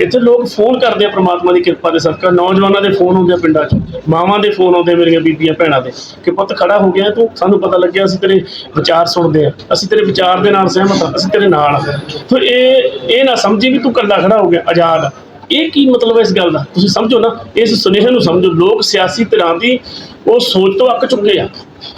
ਇੱਥੇ ਲੋਕ ਫੋਨ ਕਰਦੇ ਆ ਪ੍ਰਮਾਤਮਾ ਦੀ ਕਿਰਪਾ ਦੇ ਸਦਕਾ। ਨੌਜਵਾਨਾਂ ਦੇ ਫੋਨ ਆਉਂਦੇ ਆ ਪਿੰਡਾਂ 'ਚ। ਮਾਵਾਂ ਦੇ ਫੋਨ ਆਉਂਦੇ ਮੇਰੀਆਂ ਬੀਬੀਆਂ ਭੈਣਾਂ ਦੇ। ਕਿ ਪੁੱਤ ਖੜਾ ਹੋ ਗਿਆ ਤੂੰ ਸਾਨੂੰ ਪਤਾ ਲੱਗਿਆ ਅਸੀਂ ਤੇਰੇ ਵਿਚਾਰ ਸੁਣਦੇ ਆ। ਅਸੀਂ ਤੇਰੇ ਵਿਚਾਰ ਦੇ ਨਾਲ ਸਹਿਮਤ ਹਾਂ ਅਸੀਂ ਤੇਰੇ ਨਾਲ ਹਾਂ ਫਿਰ ਇਹ ਇਹ ਨਾ ਸਮਝੀ ਵੀ ਤੂੰ ਇਕੱਲਾ ਖੜਾ ਹੋ ਗਿਆ ਆਜ਼ਾਦ ਆ। ਇਹ ਕੀ ਮਤਲਬ ਹੈ ਇਸ ਗੱਲ ਦਾ? ਤੁਸੀਂ ਸਮਝੋ ਨਾ ਇਸ ਸੁਨੇਹੇ ਨੂੰ ਸਮਝੋ। ਲੋਕ ਸਿਆਸੀ ਧਿਰਾਂ ਦੀ ਉਹ ਸੋਚ ਤੋਂ ਅੱਕ ਚੁੱਕੇ ਆ।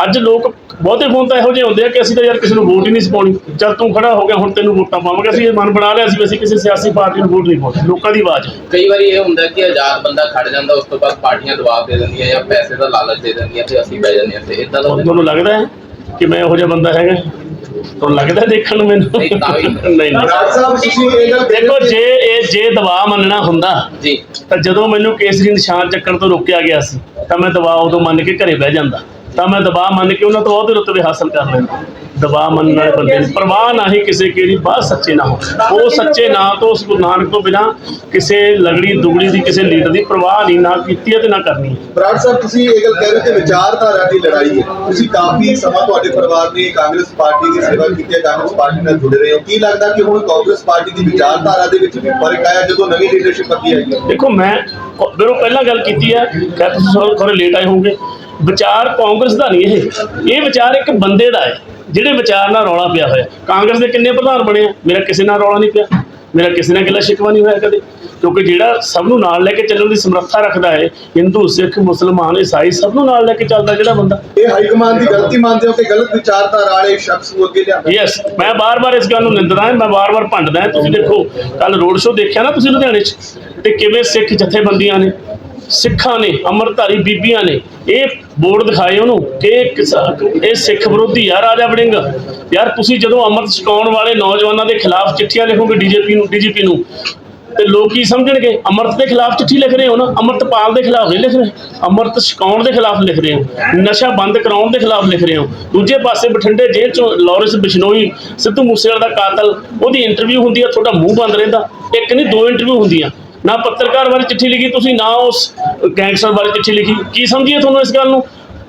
ਅੱਜ ਲੋਕ ਬਹੁਤੇ ਫੋਨ ਤਾਂ ਇਹੋ ਜਿਹੇ ਹੁੰਦੇ ਆ ਕਿ ਅਸੀਂ ਤਾਂ ਯਾਰ ਕਿਸੇ ਨੂੰ ਵੋਟ ਹੀ ਨਹੀਂ ਪਾਉਣੀ। ਚੱਲ ਤੂੰ ਖੜਾ ਹੋ ਗਿਆ ਹੁਣ ਤੈਨੂੰ ਵੋਟਾਂ ਪਾਵਾਂਗੇ। ਅਸੀਂ ਇਹ ਮਨ ਬਣਾ ਲਿਆ ਸੀ ਵੀ ਅਸੀਂ ਕਿਸੇ ਸਿਆਸੀ ਪਾਰਟੀ ਨੂੰ ਵੋਟ ਨਹੀਂ ਪਾਉਣੀ। ਲੋਕਾਂ ਦੀ ਆਵਾਜ਼ ਕਈ ਵਾਰੀ ਇਹ ਹੁੰਦਾ ਕਿ ਆਜ਼ਾਦ ਬੰਦਾ ਖੜ ਜਾਂਦਾ ਉਸ ਤੋਂ ਬਾਅਦ ਪਾਰਟੀਆਂ ਦਬਾਅ ਦੇ ਦਿੰਦੀਆਂ ਜਾਂ ਪੈਸੇ ਦਾ ਲਾਲਚ ਦੇ ਦਿੰਦੀਆਂ ਤੇ ਅਸੀਂ ਬਹਿ ਜਾਂਦੇ ਹਾਂ ਤੇ ਇਦਾਂ ਦਾ ਤੁਹਾਨੂੰ ਲੱਗਦਾ ਹੈ ਕਿ ਮੈਂ ਇਹੋ ਜਿਹਾ ਬੰਦਾ ਹੈਗਾ? ਤੁਹਾਨੂੰ ਲੱਗਦਾ ਦੇਖਣ ਨੂੰ ਮੈਨੂੰ। ਨਹੀਂ, ਤਾਂ ਵੀ। ਨਹੀਂ। ਨਹੀਂ ਰਾਜ ਸਾਹਿਬ ਤੁਸੀਂ ਇਹ ਗੱਲ ਦੇਖੋ ਜੇ। ਇਹ ਜੇ ਦਬਾਅ ਮੰਨਣਾ ਹੁੰਦਾ ਜੀ। ਤਾਂ ਜਦੋਂ ਮੈਨੂੰ ਕੇਸਰੀ ਨਿਸ਼ਾਨ ਚੱਕਣ ਤੋਂ ਰੋਕਿਆ ਗਿਆ ਸੀ ਤਾਂ ਮੈਂ ਦਬਾਅ ਉਦੋਂ ਮੰਨ ਕੇ ਘਰੇ ਬਹਿ ਜਾਂਦਾ। ਤਾਂ ਮੈਂ ਦਬਾਅ ਮੰਨ ਕੇ ਉਹਨਾਂ ਤੋਂ ਉਹਦੇ ਰੁਤਬੇ ਹਾਸਲ ਕਰ ਲੈਂਦਾ। ਦਬਾਅ ਮੰਨਣ ਵਾਲੇ ਬੰਦੇ ਨੂੰ। ਪਰਵਾਹ ਨਾ ਹੀ ਕਿਸੇ ਕਿਹੜੀ ਬਾਤ ਸੱਚੇ ਨਾ ਹੋ ਉਹ ਸੱਚੇ ਨਾ ਤੋਂ ਉਸ ਗੁਰੂ ਨਾਨਕ ਤੋਂ ਬਿਨਾ ਕਿਸੇ ਲਗੜੀ ਦੁਗੜੀ ਦੀ ਕਿਸੇ ਲੀਡਰ ਦੀ ਪਰਵਾਹ ਨਹੀਂ ਨਾ ਕੀਤੀ ਹੈ ਤੇ ਨਾ ਕਰਨੀ ਬਰਾੜ ਸਾਹਿਬ ਤੁਸੀਂ ਇਹ ਗੱਲ ਕਹਿ ਰਹੇ ਕਿ ਵਿਚਾਰਧਾਰਾ ਦੀ ਲੜਾਈ ਹੈ। ਤੁਸੀਂ ਕਾਫੀ ਸਮਾਂ ਤੁਹਾਡੇ ਪਰਿਵਾਰ ਨੇ ਕਾਂਗਰਸ ਪਾਰਟੀ ਦੀ ਸੇਵਾ ਕੀਤੀ ਹੈ ਕਾਂਗਰਸ ਪਾਰਟੀ ਨਾਲ ਜੁੜੇ ਰਹੇ ਹੋ। ਕੀ ਲੱਗਦਾ ਕਿ ਹੁਣ ਕਾਂਗਰਸ ਪਾਰਟੀ ਦੀ ਵਿਚਾਰਧਾਰਾ ਦੇ ਵਿੱਚ ਵੀ ਫ਼ਰਕ ਆਇਆ ਜਦੋਂ ਨਵੀਂ ਲੀਡਰਸ਼ਿਪ ਅੱਗੇ ਆਈ ਹੈ? ਦੇਖੋ ਮੈਂ ਮੇਰੇ ਪਹਿਲਾਂ ਗੱਲ ਕੀਤੀ ਹੈ ਕਿ ਤੁਸੀਂ ਥੋੜੇ ਲੇਟ ਆਏ ਹੋਵੋਗੇ। ਵਿਚਾਰ ਕਾਂਗਰਸ ਦਾ ਨਹੀਂ ਇਹ। ਇਹ ਵਿਚਾਰ ਇੱਕ ਬੰਦੇ ਦਾ ਹੈ। ਜਿਹੜੇ ਵਿਚਾਰ ਨਾਲ ਰੌਲਾ ਪਿਆ ਹੋਇਆ। ਕਾਂਗਰਸ ਦੇ ਕਿੰਨੇ ਪ੍ਰਧਾਨ ਬਣੇ ਆ? ਮੇਰਾ ਕਿਸੇ ਨਾਲ ਰੌਲਾ ਨਹੀਂ ਪਿਆ। ਮੇਰਾ ਕਿਸੇ ਨਾਲ ਗਿਲਾ ਸ਼ਿਕਵਾ ਨਹੀਂ ਹੋਇਆ ਕਦੇ। ਕਿਉਂਕਿ ਜਿਹੜਾ ਸਭ ਨੂੰ ਨਾਲ ਲੈ ਕੇ ਚੱਲਣ ਦੀ ਸਮਰੱਥਾ ਰੱਖਦਾ ਹੈ ਹਿੰਦੂ ਸਿੱਖ ਮੁਸਲਮਾਨ ਈਸਾਈ ਸਭ ਨੂੰ ਨਾਲ ਲੈ ਕੇ ਚੱਲਦਾ ਜਿਹੜਾ ਬੰਦਾ। ਇਹ ਹਾਈ ਕਮਾਂਡ ਦੀ ਗਲਤੀ ਮੰਨਦੇ ਹੋ ਕਿ ਗਲਤ ਵਿਚਾਰਧਾਰਾ ਵਾਲੇ ਸ਼ਖਸ ਨੂੰ ਅੱਗੇ ਲਿਆਂਦਾ? ਯੈਸ ਮੈਂ ਬਾਰ-ਬਾਰ ਇਸ ਗੱਲ ਨੂੰ ਨਿੰਦਦਾ ਹਾਂ ਮੈਂ ਬਾਰ-ਬਾਰ ਭੰਡਦਾ ਹਾਂ। ਤੁਸੀਂ ਦੇਖੋ ਕੱਲ ਰੋਡ ਸ਼ੋਅ ਦੇਖਿਆ ਨਾ ਤੁਸੀਂ ਲੁਧਿਆਣੇ 'ਚ? ਤੇ ਕਿਵੇਂ ਸਿੱਖ ਜਥੇਬੰਦੀਆਂ ਨੇ? ਸਿੱਖਾਂ ਨੇ, ਅੰਮ੍ਰਿਤਧਾਰੀ ਬੀਬੀਆਂ ਨੇ ਇਹ ਬੋਰਡ ਦਿਖਾਏ ਉਹਨੂੰ ਕਿ ਇਹ ਸਿੱਖ ਵਿਰੋਧੀ ਆ ਰਾਜਾ ਵੜਿੰਗ। ਯਾਰ ਤੁਸੀਂ ਜਦੋਂ ਅੰਮ੍ਰਿਤ ਛਕਾਉਣ ਵਾਲੇ ਨੌਜਵਾਨਾਂ ਦੇ ਖਿਲਾਫ ਚਿੱਠੀਆਂ ਲਿਖੋਗੇ ਡੀਜੀਪੀ ਨੂੰ ਡੀਜੀਪੀ ਨੂੰ, ਤੇ ਲੋਕ ਕੀ ਸਮਝਣਗੇ? ਅੰਮ੍ਰਿਤ ਦੇ ਖਿਲਾਫ ਚਿੱਠੀ ਲਿਖ ਰਹੇ ਹੋ ਨਾ? ਅੰਮ੍ਰਿਤਪਾਲ ਦੇ ਖਿਲਾਫ ਨਹੀਂ ਲਿਖ ਰਹੇ। ਅੰਮ੍ਰਿਤ ਛਕਾਉਣ ਦੇ ਖਿਲਾਫ ਲਿਖ ਰਹੇ ਹੋ। ਨਸ਼ਾ ਬੰਦ ਕਰਾਉਣ ਦੇ ਖਿਲਾਫ ਲਿਖ ਰਹੇ ਹੋ। ਦੂਜੇ ਪਾਸੇ ਬਠਿੰਡੇ ਜੇਲ੍ਹ ਚੋਂ ਲਾਰੈਂਸ ਬਿਸ਼ਨੋਈ, ਸਿੱਧੂ ਮੂਸੇਵਾਲਾ ਦਾ ਕਾਤਲ, ਉਹਦੀ ਇੰਟਰਵਿਊ ਹੁੰਦੀ ਆ, ਤੁਹਾਡਾ ਮੂੰਹ ਬੰਦ ਰਹਿੰਦਾ। ਇੱਕ ਨਹੀਂ, ਦੋ ਇੰਟਰਵਿਊ ਹੁੰਦੀਆਂ। ਨਾ ਪੱਤਰਕਾਰ ਬਾਰੇ ਚਿੱਠੀ ਲਿਖੀ, ਤੁਸੀਂ ਨਾ ਉਸ ਗੈਂਗਸਟਰ ਬਾਰੇ ਚਿੱਠੀ ਲਿਖੀ। ਕੀ ਸਮਝੀਏ ਤੁਹਾਨੂੰ ਇਸ ਗੱਲ ਨੂੰ?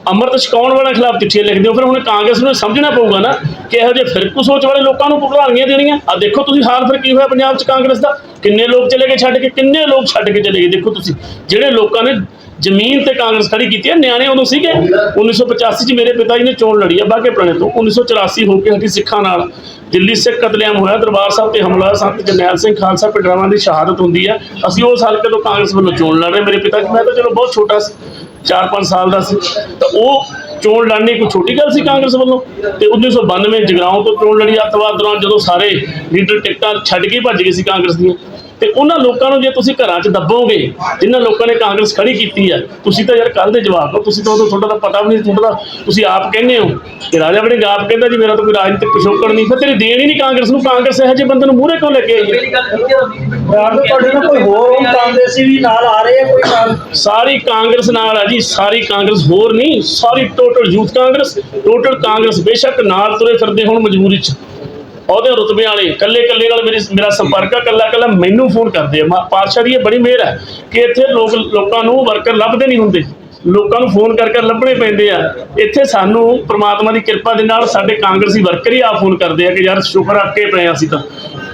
ਅੰਮ੍ਰਿਤ ਛਕਾਉਣ ਵਾਲਿਆਂ ਖਿਲਾਫ ਚਿੱਠੀਆਂ ਲਿਖਦੇ ਹੋ, ਫਿਰ ਹੁਣ ਕਾਂਗਰਸ ਨੂੰ ਇਹ ਸਮਝਣਾ ਪਊਗਾ ਨਾ ਕਿ ਇਹੋ ਜਿਹੇ ਫਿਰਕੂ ਸੋਚ ਵਾਲੇ ਲੋਕਾਂ ਨੂੰ ਪ੍ਰਧਾਨੀਆਂ ਦੇਣੀਆਂ। ਆ ਦੇਖੋ ਤੁਸੀਂ ਹਾਲ ਫਿਰ ਕੀ ਹੋਇਆ ਪੰਜਾਬ 'ਚ ਕਾਂਗਰਸ ਦਾ। ਕਿੰਨੇ ਲੋਕ ਚਲੇ ਗਏ ਛੱਡ ਕੇ, ਕਿੰਨੇ ਲੋਕ ਛੱਡ ਕੇ ਚਲੇ ਗਏ। ਦੇਖੋ ਤੁਸੀਂ, ਜਿਹੜੇ ਲੋਕਾਂ ਨੇ ਜ਼ਮੀਨ ਤੇ ਕਾਂਗਰਸ ਖੜੀ ਕੀਤੀ ਹੈ, ਨਿਆਣੇ ਉਦੋਂ ਸੀਗੇ। 1985 ਚ ਮੇਰੇ ਪਿਤਾ ਜੀ ਨੇ ਚੋਣ ਲੜੀ ਆ ਬਾਗੇ ਪੁਰਾਣੇ ਤੋਂ। 1984 ਹੋ ਕੇ ਹਟੀ ਸਿੱਖਾਂ ਨਾਲ ਦਿੱਲੀ ਸਿੱਖ ਕਤਲੇਆਮ ਹੋਇਆ, ਦਰਬਾਰ ਸਾਹਿਬ ਤੇ ਹਮਲਾ ਸੰਤ ਜਰਨੈਲ ਸਿੰਘ ਖਾਲਸਾ ਪਿੰਡਰਾਵਾਂ ਦੀ ਸ਼ਹਾਦਤ ਹੁੰਦੀ ਆ ਅਸੀਂ ਉਸ ਹਲਕੇ ਤੋਂ ਕਾਂਗਰਸ ਵੱਲੋਂ ਚੋਣ ਲੜ ਰਹੇ? ਮੇਰੇ ਪਿਤਾ ਜੀ, ਮੈਂ ਤਾਂ ਚਲੋ ਬਹੁਤ ਛੋਟਾ ਸੀ 4-5 ਸਾਲ ਦਾ ਸੀ। ਤਾਂ ਉਹ ਚੋਣ ਲੜਨੀ ਕੋਈ ਛੋਟੀ ਗੱਲ ਸੀ ਕਾਂਗਰਸ ਵੱਲੋਂ? ਤੇ 1992 ਜਗਰਾਉਂ ਤੋਂ ਚੋਣ ਲੜੀ, ਅੱਤਵਾਦ ਦੌਰਾਨ ਜਦੋਂ ਸਾਰੇ ਲੀਡਰ ਟਿਕਟਾਂ ਛੱਡ ਕੇ ਭੱਜ ਗਏ ਸੀ ਕਾਂਗਰਸ ਦੀਆਂ। ਤੇ ਉਹਨਾਂ ਲੋਕਾਂ ਨੂੰ ਜੇ ਤੁਸੀਂ ਘਰਾਂ 'ਚ ਦੱਬੋਗੇ ਜਿਨ੍ਹਾਂ ਲੋਕਾਂ ਨੇ ਕਾਂਗਰਸ ਖੜੀ ਕੀਤੀ ਆ ਤੁਸੀਂ ਤਾਂ ਯਾਰ ਕੱਲ ਦੇ ਜਵਾਬ ਹੋ ਤੁਸੀਂ ਤਾਂ ਉਦੋਂ ਤੁਹਾਡਾ ਤਾਂ ਪਤਾ ਵੀ ਨਹੀਂ ਤੁਹਾਡਾ ਤੁਸੀਂ ਆਪ ਕਹਿੰਦੇ ਹੋ ਕਿ ਰਾਜਾ ਵੜਿੰਗ ਆਪ ਕਹਿੰਦਾ ਜੀ ਮੇਰਾ ਤਾਂ ਕੋਈ ਰਾਜਨੀਤਿਕ ਪਿਛੋਕੜ ਨਹੀਂ ਫਿਰ ਤੇਰੀ ਦੇਣ ਹੀ ਨਹੀਂ ਕਾਂਗਰਸ ਨੂੰ ਕਾਂਗਰਸ ਇਹੋ ਜਿਹੇ ਬੰਦੇ ਨੂੰ ਮੂਹਰੇ ਕਿਉਂ ਲੈ ਕੇ ਆਈ ਹੈ? ਮੇਰੀ ਗੱਲ ਠੀਕ ਹੈ ਤੁਹਾਡੀ ਨਾਲ ਕੋਈ ਹੋਰ ਕਾਂਗਰਸੀ ਵੀ ਨਾਲ ਆ ਰਹੇ ਆ ਕੋਈ ਨਾਲ? ਸਾਰੀ ਕਾਂਗਰਸ ਨਾਲ ਆ ਜੀ ਸਾਰੀ ਕਾਂਗਰਸ ਹੋਰ ਨਹੀਂ ਸਾਰੀ total youth Congress total Congress ਬੇਸ਼ੱਕ ਨਾਲ ਤੁਰੇ ਫਿਰਦੇ ਹੁਣ ਮਜਬੂਰੀ 'ਚ। ਉਹਦੇ ਰੁਤਬੇ ਵਾਲੇ ਕੱਲੇ ਕੱਲੇ ਨਾਲ ਮੇਰੀ ਮੇਰਾ ਸੰਪਰਕ ਆ ਕੱਲਾ ਕੱਲਾ ਮੈਨੂੰ ਫੋਨ ਕਰਦੇ ਆ। ਪਾਤਸ਼ਾਹ ਦੀ ਇਹ ਬੜੀ ਮਿਹਰ ਹੈ ਕਿ ਇੱਥੇ ਲੋਕ, ਲੋਕਾਂ ਨੂੰ ਵਰਕਰ ਲੱਭਦੇ ਨਹੀਂ ਹੁੰਦੇ। ਲੋਕਾਂ ਨੂੰ ਫੋਨ ਕਰ ਕਰ ਲੱਭਣੇ ਪੈਂਦੇ ਆ। ਇੱਥੇ ਸਾਨੂੰ ਪ੍ਰਮਾਤਮਾ ਦੀ ਕਿਰਪਾ ਦੇ ਨਾਲ ਸਾਡੇ ਕਾਂਗਰਸੀ ਵਰਕਰ ਹੀ ਆ ਫੋਨ ਕਰਦੇ ਆ ਕਿ ਯਾਰ ਸ਼ੁਕਰ ਅੱਕੇ ਪਏ ਆ ਅਸੀਂ ਤਾਂ।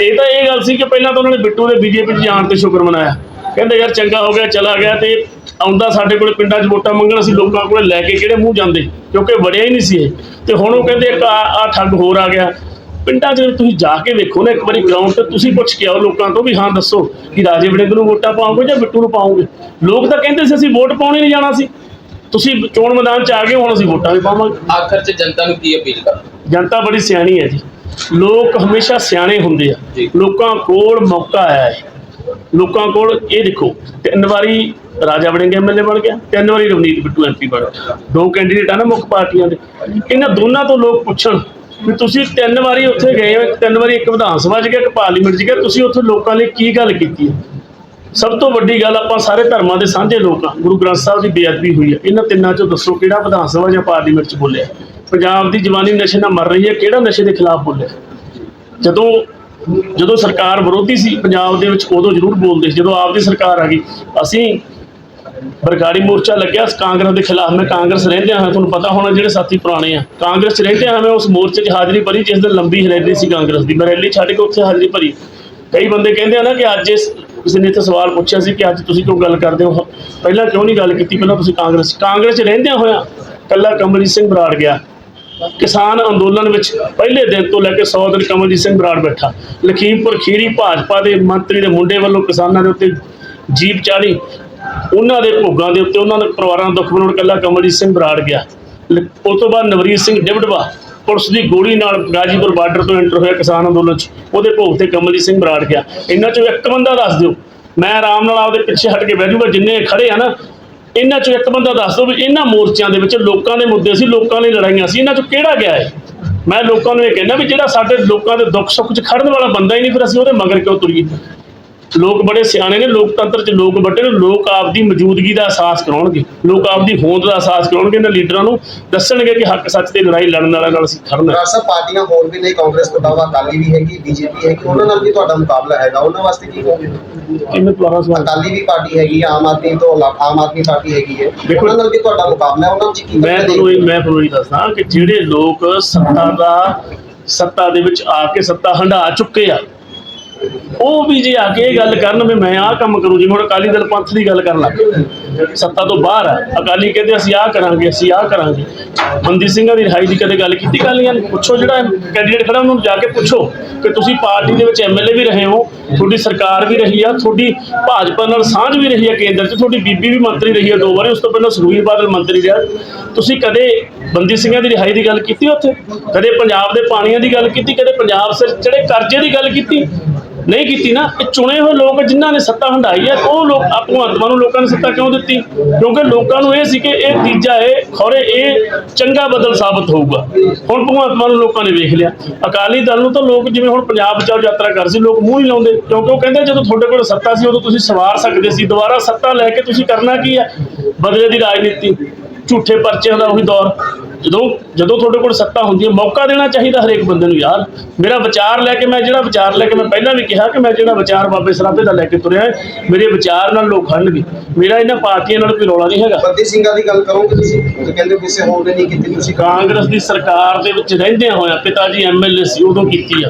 ਇਹ ਤਾਂ ਇਹ ਗੱਲ ਸੀ ਕਿ ਪਹਿਲਾਂ ਤਾਂ ਉਹਨਾਂ ਨੇ ਬਿੱਟੂ ਦੇ ਬੀਜੇਪੀ 'ਚ ਜਾਣ ਤੇ ਸ਼ੁਕਰ ਮਨਾਇਆ। ਕਹਿੰਦੇ ਯਾਰ ਚੰਗਾ ਹੋ ਗਿਆ, ਚਲਾ ਗਿਆ ਤੇ ਆਉਂਦਾ ਸਾਡੇ ਕੋਲ ਪਿੰਡਾਂ 'ਚ ਵੋਟਾਂ ਮੰਗਣ, ਅਸੀਂ ਲੋਕਾਂ ਕੋਲ ਲੈ ਕੇ ਕਿਹੜੇ ਮੂੰਹ ਜਾਂਦੇ? ਕਿਉਂਕਿ ਵੜਿਆ ਹੀ ਨਹੀਂ ਸੀ ਇਹ। ਤੇ ਹੁਣ ਉਹ ਕਹਿੰਦੇ ਇੱਕ ਆ ਠੱਗ ਹੋਰ ਆ ਗਿਆ। ਪਿੰਡਾਂ 'ਚ ਤੁਸੀਂ ਜਾ ਕੇ ਵੇਖੋ ਨਾ ਇੱਕ ਵਾਰੀ ਗਰਾਊਂਡ ਤੇ ਤੁਸੀਂ ਪੁੱਛ ਕੇ ਆਓ ਲੋਕਾਂ ਤੋਂ ਵੀ ਹਾਂ ਦੱਸੋ ਕਿ ਰਾਜੇ ਵੜਿੰਗ ਨੂੰ ਵੋਟਾਂ ਪਾਓਗੇ ਜਾਂ ਬਿੱਟੂ ਨੂੰ ਪਾਓਗੇ? ਲੋਕ ਤਾਂ ਕਹਿੰਦੇ ਸੀ ਅਸੀਂ ਵੋਟ ਪਾਉਣੀ ਨਹੀਂ ਜਾਣਾ ਸੀ। ਤੁਸੀਂ ਚੋਣ ਮੈਦਾਨ 'ਚ ਆ ਗਏ ਹੁਣ ਅਸੀਂ ਵੋਟਾਂ ਵੀ ਪਾਵਾਂਗੇ। ਆਖਰ 'ਚ ਜਨਤਾ ਨੂੰ ਕੀ ਅਪੀਲ ਕਰ ਜਨਤਾ ਬੜੀ ਸਿਆਣੀ ਹੈ ਜੀ। ਲੋਕ ਹਮੇਸ਼ਾ ਸਿਆਣੇ ਹੁੰਦੇ ਆ। ਲੋਕਾਂ ਕੋਲ ਮੌਕਾ ਆਇਆ ਹੈ। ਲੋਕਾਂ ਕੋਲ ਇਹ ਦੇਖੋ ਤਿੰਨ ਵਾਰੀ ਰਾਜਾ ਵੜਿੰਗ ਐਮਐਲਏ ਬਣ ਗਿਆ ਤਿੰਨ ਵਾਰੀ ਰਵਨੀਤ ਬਿੱਟੂ ਐਮਪੀ ਬਣ ਗਿਆ। ਦੋ ਕੈਂਡੀਡੇਟ ਆ ਨਾ ਮੁੱਖ ਪਾਰਟੀਆਂ ਦੇ। ਇਹਨਾਂ ਦੋਨਾਂ ਤੋਂ ਲੋਕ ਪੁੱਛਣ ਵੀ ਤੁਸੀਂ ਤਿੰਨ ਵਾਰੀ ਉੱਥੇ ਗਏ ਹੋ ਇੱਕ ਤਿੰਨ ਵਾਰੀ ਇੱਕ ਵਿਧਾਨ ਸਭਾ 'ਚ ਗਿਆ ਇੱਕ ਪਾਰਲੀਮੈਂਟ 'ਚ ਗਿਆ ਤੁਸੀਂ ਉੱਥੇ ਲੋਕਾਂ ਲਈ ਕੀ ਗੱਲ ਕੀਤੀ ਹੈ? ਸਭ ਤੋਂ ਵੱਡੀ ਗੱਲ ਆਪਾਂ ਸਾਰੇ ਧਰਮਾਂ ਦੇ ਸਾਂਝੇ ਲੋਕ ਆ ਗੁਰੂ ਗ੍ਰੰਥ ਸਾਹਿਬ ਦੀ ਬੇਅਦਬੀ ਹੋਈ ਹੈ। ਇਹਨਾਂ ਤਿੰਨਾਂ ਚੋਂ ਦੱਸੋ ਕਿਹੜਾ ਵਿਧਾਨ ਸਭਾ ਜਾਂ ਪਾਰਲੀਮੈਂਟ 'ਚ ਬੋਲਿਆ ਪੰਜਾਬ ਦੀ ਜਵਾਨੀ ਨਸ਼ੇ ਨਾਲ ਮਰ ਰਹੀ ਹੈ, ਕਿਹੜਾ ਨਸ਼ੇ ਦੇ ਖਿਲਾਫ ਬੋਲਿਆ ਜਦੋਂ ਜਦੋਂ ਸਰਕਾਰ ਵਿਰੋਧੀ ਸੀ, ਪੰਜਾਬ ਦੇ ਵਿੱਚ ਉਦੋਂ ਜ਼ਰੂਰ ਬੋਲਦੇ ਸੀ, ਜਦੋਂ ਆਪਦੀ ਸਰਕਾਰ ਆ ਗਈ, ਅਸੀਂ ਬਰਗਾੜੀ ਮੋਰਚਾ ਲੱਗਿਆ ਕਾਂਗਰਸ ਦੇ ਖਿਲਾਫ ਮੈਂ ਕਾਂਗਰਸ ਰਹਿੰਦਿਆਂ ਹੋਇਆ, ਤੁਹਾਨੂੰ ਪਤਾ ਹੋਣਾ ਜਿਹੜੇ ਸਾਥੀ ਪੁਰਾਣੇ ਆ। ਕਾਂਗਰਸ ਰਹਿੰਦਿਆਂ ਹੋਇਆ ਮੈਂ ਉਸ ਮੋਰਚੇ 'ਚ ਹਾਜ਼ਰੀ ਭਰੀ, ਜਿਸ ਦਿਨ ਲੰਬੀ ਰੈਲੀ ਸੀ ਕਾਂਗਰਸ ਦੀ। ਮੈਂ ਰੈਲੀ ਛੱਡ ਕੇ ਉੱਥੇ ਹਾਜ਼ਰੀ ਭਰੀ। ਕਈ ਬੰਦੇ ਕਹਿੰਦੇ ਆ ਨਾ ਕਿ ਅੱਜ ਇਸ ਕਿਸੇ ਨੇ ਇੱਥੇ ਸਵਾਲ ਪੁੱਛਿਆ ਸੀ ਕਿ ਅੱਜ ਤੁਸੀਂ ਕਿਉਂ ਗੱਲ ਕਰਦੇ ਹੋ? ਪਹਿਲਾਂ ਕਿਉਂ ਨਹੀਂ ਗੱਲ ਕੀਤੀ? ਪਹਿਲਾਂ ਤੁਸੀਂ ਕਾਂਗਰਸ ਕਾਂਗਰਸ 'ਚ ਰਹਿੰਦਿਆਂ ਹੋਇਆ ਕੱਲਾ ਕਮਲਜੀਤ ਸਿੰਘ ਬਰਾੜ ਗਿਆ। ਕਿਸਾਨ ਅੰਦੋਲਨ ਵਿੱਚ ਪਹਿਲੇ ਦਿਨ ਤੋਂ ਲੈ ਕੇ 100 ਦਿਨ ਕਮਲਜੀਤ ਸਿੰਘ ਬਰਾੜ ਬੈਠਾ। ਲਖੀਮਪੁਰ ਖੀਰੀ ਭਾਜਪਾ ਦੇ ਮੰਤਰੀ ਦੇ ਮੁੰਡੇ ਵੱਲੋਂ ਕਿਸਾਨਾਂ ਦੇ ਉੱਤੇ ਜੀਪ ਚਾੜੀ। ਉਹਨਾਂ ਦੇ ਭੋਗਾਂ ਦੇ ਉੱਤੇ ਉਹਨਾਂ ਦੇ ਪਰਿਵਾਰਾਂ ਦਾ ਦੁੱਖ ਬਣਾਉਣ ਕੱਲਾ ਕਮਲਜੀਤ ਸਿੰਘ ਬਰਾੜ ਗਿਆ। ਲ- ਉਸ ਤੋਂ ਬਾਅਦ ਨਵਰੀਤ ਸਿੰਘ ਡਿਬੜਵਾ ਪੁਲਿਸ ਦੀ ਗੋਲੀ ਨਾਲ ਗਾਜੀਪੁਰ ਬਾਰਡਰ ਤੋਂ ਐਂਟਰ ਹੋਇਆ ਕਿਸਾਨ ਅੰਦੋਲਨ 'ਚ, ਉਹਦੇ ਭੋਗ ਤੇ ਕਮਲਜੀਤ ਸਿੰਘ ਬਰਾੜ ਗਿਆ। ਇਹਨਾਂ 'ਚੋਂ ਇੱਕ ਬੰਦਾ ਦੱਸ ਦਿਓ, ਮੈਂ ਆਰਾਮ ਨਾਲ ਆਪਦੇ ਪਿੱਛੇ ਹਟ ਕੇ ਬਹਿ ਜਾਊਗਾ, ਜਿੰਨੇ ਖੜੇ ਆ ਨਾ, ਇਹਨਾਂ 'ਚੋਂ ਇੱਕ ਬੰਦਾ ਦੱਸ ਦਿਓ ਵੀ ਇਹਨਾਂ ਮੋਰਚਿਆਂ ਦੇ ਵਿੱਚ ਲੋਕਾਂ ਦੇ ਮੁੱਦੇ ਸੀ, ਲੋਕਾਂ ਲਈ ਲੜਾਈਆਂ ਸੀ, ਇਹਨਾਂ 'ਚੋਂ ਕਿਹੜਾ ਗਿਆ ਹੈ ਮੈਂ ਲੋਕਾਂ ਨੂੰ ਇਹ ਕਹਿੰਦਾ ਵੀ ਜਿਹੜਾ ਸਾਡੇ ਲੋਕਾਂ ਦੇ ਦੁੱਖ ਸੁੱਖ 'ਚ ਖੜਨ ਵਾਲਾ ਬੰਦਾ ਹੀ ਨਹੀਂ, ਫਿਰ ਅਸੀਂ ਉਹਦੇ ਮਗਰ ਕਿਉਂ ਤੁਰੀਏ? ਲੋਕ ਬੜੇ ਸਿਆਣੇ ਨੇ ਲੋਕਤੰਤਰ 'ਚ ਲੋਕ ਵੱਡੇ ਨੇ ਲੋਕ ਆਪਦੀ ਮੌਜੂਦਗੀ ਦਾ ਅਹਿਸਾਸ ਕਰਾਉਣਗੇ। ਲੋਕ ਆਪਦੀ ਹੋਂਦ ਦਾ ਅਹਿਸਾਸ ਕਰਾਉਣਗੇ ਇਹਨਾਂ ਲੀਡਰਾਂ ਨੂੰ ਦੱਸਣਗੇ ਕਿ ਹੱਕ ਸੱਚ ਤੇ ਲੜਾਈ ਲੜਨ ਵਾਲਿਆਂ ਨਾਲ ਅਸੀਂ ਖੜਨਾ ਹੈ। ਰਾਸਾ ਪਾਰਟੀਆਂ ਹੋਰ ਵੀ ਨੇ ਕਾਂਗਰਸ ਤੋਂ ਇਲਾਵਾ ਅਕਾਲੀ ਵੀ ਹੈਗੀ ਬੀਜੇਪੀ ਹੈਗੀ ਉਹਨਾਂ ਨਾਲ ਵੀ ਤੁਹਾਡਾ ਮੁਕਾਬਲਾ ਹੈਗਾ ਉਹਨਾਂ ਵਾਸਤੇ ਕੀ ਕਹੋਗੇ? ਕਿਵੇਂ ਦੁਬਾਰਾ ਸਵਾਲ? ਅਕਾਲੀ ਵੀ ਪਾਰਟੀ ਹੈਗੀ ਆਮ ਆਦਮੀ ਤੋਂ ਆਮ ਆਦਮੀ ਪਾਰਟੀ ਹੈਗੀ ਹੈ। ਉਹਨਾਂ ਨਾਲ ਵੀ ਤੁਹਾਡਾ ਮੁਕਾਬਲਾ ਹੈ ਉਹਨਾਂ ਵਿੱਚ ਕੀ ਮੈਂ ਤੁਹਾਨੂੰ ਮੈਂ ਤੁਹਾਨੂੰ ਇਹ ਦੱਸਦਾ ਕਿ ਜਿਹੜੇ ਲੋਕ ਸੱਤਾ ਦਾ ਸੱਤਾ ਦੇ ਵਿੱਚ ਆ ਕੇ ਸੱਤਾ ਹੰਢਾ ਚੁੱਕੇ ਆ ਉਹ ਵੀ ਜੇ ਆ ਕੇ ਇਹ ਗੱਲ ਕਰਨ ਵੀ ਮੈਂ ਆਹ ਕੰਮ ਕਰੂ, ਜਿਵੇਂ ਹੁਣ ਅਕਾਲੀ ਦਲ ਪੰਥ ਦੀ ਗੱਲ ਕਰਨ ਲੱਗ ਪਏ। ਸੱਤਾ ਤੋਂ ਬਾਹਰ ਆ। ਅਕਾਲੀ ਕਹਿੰਦੇ ਅਸੀਂ ਆਹ ਕਰਾਂਗੇ, ਅਸੀਂ ਆਹ ਕਰਾਂਗੇ। ਬੰਦੀ ਸਿੰਘਾਂ ਦੀ ਰਿਹਾਈ ਦੀ ਕਦੇ ਗੱਲ ਕੀਤੀ ਕਾਲੀਆਂ ਨੇ? ਪੁੱਛੋ ਜਿਹੜਾ ਕੈਂਡੀਡੇਟ ਖੜਾ, ਉਹਨੂੰ ਜਾ ਕੇ ਪੁੱਛੋ ਕਿ ਤੁਸੀਂ ਪਾਰਟੀ ਦੇ ਵਿੱਚ ਐਮਐਲਏ ਵੀ ਰਹੇ ਹੋ, ਤੁਹਾਡੀ ਸਰਕਾਰ ਵੀ ਰਹੀ ਆ, ਤੁਹਾਡੀ ਭਾਜਪਾ ਨਾਲ ਸਾਂਝ ਵੀ ਰਹੀ ਆ ਕੇਂਦਰ 'ਚ, ਤੁਹਾਡੀ ਬੀਬੀ ਵੀ ਮੰਤਰੀ ਰਹੀ ਆ ਦੋ ਵਾਰੀ, ਉਸ ਤੋਂ ਪਹਿਲਾਂ ਸੁਖਬੀਰ ਬਾਦਲ ਮੰਤਰੀ ਰਿਹਾ। ਤੁਸੀਂ ਕਦੇ ਬੰਦੀ ਸਿੰਘਾਂ ਦੀ ਰਿਹਾਈ ਦੀ ਗੱਲ ਕੀਤੀ ਉੱਥੇ? ਕਦੇ ਪੰਜਾਬ ਦੇ ਪਾਣੀਆਂ ਦੀ ਗੱਲ ਕੀਤੀ? ਕਦੇ ਪੰਜਾਬ ਸਿਰ ਜਿਹੜੇ ਕਰਜ਼ੇ ਦੀ ਗੱਲ ਕੀਤੀ? ਨਹੀਂ ਕੀਤੀ ਨਾ, ਇਹ ਚੁਣੇ ਹੋਏ ਲੋਕ ਜਿਨ੍ਹਾਂ ਨੇ ਸੱਤਾ ਹੰਢਾਈ ਹੈ, ਉਹ ਲੋਕ ਭਗਵੰਤ ਨੂੰ ਲੋਕਾਂ ਨੇ ਸੱਤਾ ਕਿਉਂ ਦਿੱਤੀ? ਕਿਉਂਕਿ ਲੋਕਾਂ ਨੂੰ ਇਹ ਸੀ ਕਿ ਇਹ ਤੀਜਾ ਇਹ ਖੌਰੇ, ਇਹ ਚੰਗਾ ਬਦਲ ਸਾਬਤ ਹੋਊਗਾ। ਹੁਣ ਭਗਵੰਤ ਮਾਨ ਨੂੰ ਲੋਕਾਂ ਨੇ ਵੇਖ ਲਿਆ। ਅਕਾਲੀ ਦਲ ਨੂੰ ਤਾਂ ਲੋਕ ਜਿਵੇਂ ਹੁਣ ਪੰਜਾਬ ਬਚਾਓ ਯਾਤਰਾ ਕਰ ਸੀ, ਲੋਕ ਮੂੰਹ ਨਹੀਂ ਲਾਉਂਦੇ, ਕਿਉਂਕਿ ਉਹ ਕਹਿੰਦੇ ਜਦੋਂ ਤੁਹਾਡੇ ਕੋਲ ਸੱਤਾ ਸੀ, ਉਦੋਂ ਤੁਸੀਂ ਸਵਾਰ ਸਕਦੇ ਸੀ। ਦੁਬਾਰਾ ਸੱਤਾ ਲੈ ਕੇ ਤੁਸੀਂ ਕਰਨਾ ਕੀ ਹੈ? ਬਦਲੇ ਦੀ ਰਾਜਨੀਤੀ, ਝੂਠੇ ਪਰਚਿਆਂ ਦਾ ਉਹੀ ਦੌਰ। ਜਦੋਂ ਜਦੋਂ ਤੁਹਾਡੇ ਕੋਲ ਸੱਤਾ ਹੁੰਦੀ ਹੈ ਮੌਕਾ ਦੇਣਾ ਚਾਹੀਦਾ ਹਰੇਕ ਬੰਦੇ ਨੂੰ ਯਾਰ। ਮੇਰਾ ਵਿਚਾਰ ਲੈ ਕੇ ਮੈਂ ਜਿਹੜਾ ਵਿਚਾਰ ਲੈ ਕੇ ਮੈਂ ਪਹਿਲਾਂ ਵੀ ਕਿਹਾ ਕਿ ਮੈਂ ਜਿਹੜਾ ਵਿਚਾਰ ਬਾਬੇ ਸਰਾਭੇ ਦਾ ਲੈ ਕੇ ਤੁਰਿਆ ਮੇਰੇ ਵਿਚਾਰ ਨਾਲ ਲੋਕ ਖੜਨਗੇ ਮੇਰਾ ਇਹਨਾਂ ਪਾਰਟੀਆਂ ਨਾਲ ਕੋਈ ਰੌਲਾ ਨਹੀਂ ਹੈਗਾ। ਬੰਦੀ ਸਿੰਘਾਂ ਦੀ ਗੱਲ ਕਰੋਗੇ ਤੁਸੀਂ? ਕਹਿੰਦੇ ਕਿਸੇ ਹੋਰ ਨੇ ਨਹੀਂ ਕੀਤੀ ਤੁਸੀਂ ਕਾਂਗਰਸ ਦੀ ਸਰਕਾਰ ਦੇ ਵਿੱਚ ਰਹਿੰਦਿਆਂ ਹੋਇਆ ਪਿਤਾ ਜੀ ਐਮਐਲਏ ਸੀ ਉਦੋਂ ਕੀਤੀ ਆ।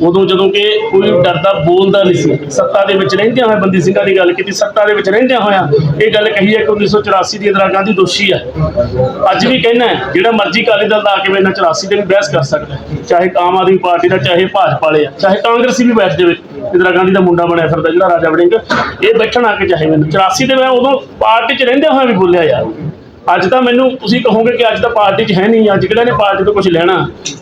ਉਦੋਂ ਜਦੋਂ ਕਿ ਕੋਈ ਡਰਦਾ ਬੋਲਦਾ ਨਹੀਂ ਸੀ। ਸੱਤਾ ਦੇ ਵਿੱਚ ਰਹਿੰਦਿਆਂ ਹੋਇਆ ਬੰਦੀ ਸਿੰਘਾਂ ਦੀ ਗੱਲ ਕੀਤੀ ਸੱਤਾ ਦੇ ਵਿੱਚ ਰਹਿੰਦਿਆਂ ਹੋਇਆ ਇਹ ਗੱਲ ਕਹੀ ਹੈ ਕਿ 1984 ਦੀ ਇੰਦਰਾ ਗਾਂਧੀ ਦੋਸ਼ੀ ਹੈ। ਅੱਜ ਵੀ ਕਹਿਣਾ ਹੈ ਜਿਹੜਾ ਮਰਜ਼ੀ ਅਕਾਲੀ ਦਲ ਦਾ ਆ ਕੇ ਮੇਰੇ ਨਾਲ 84 ਦੇ ਵੀ ਬਹਿਸ ਕਰ ਸਕਦਾ ਚਾਹੇ ਆਮ ਆਦਮੀ ਪਾਰਟੀ ਦਾ, ਚਾਹੇ ਭਾਜਪਾ ਵਾਲੇ ਆ, ਚਾਹੇ ਕਾਂਗਰਸੀ ਵੀ ਬੈਠ ਜਾਵੇ, ਇੰਦਰਾ ਗਾਂਧੀ ਦਾ ਮੁੰਡਾ ਬਣਿਆ ਫਿਰਦਾ ਜਿਹੜਾ ਰਾਜਾ ਵੜਿੰਗ, ਇਹ ਬੈਠਣ ਆ ਕੇ ਚਾਹੇ ਮੈਨੂੰ। 84 ਤੇ ਮੈਂ ਉਦੋਂ ਪਾਰਟੀ 'ਚ ਰਹਿੰਦਿਆਂ ਹੋਇਆ ਵੀ ਬੋਲਿਆ ਯਾਰ। ਅੱਜ ਤਾਂ ਮੈਨੂੰ ਤੁਸੀਂ ਕਹੋਗੇ ਕਿ ਅੱਜ ਤਾਂ ਪਾਰਟੀ 'ਚ ਹੈ ਨਹੀਂ ਅੱਜ ਕਿਹੜਾ ਨੇ ਪਾਰਟੀ ਤੋਂ ਕੁਝ ਲੈਣਾ?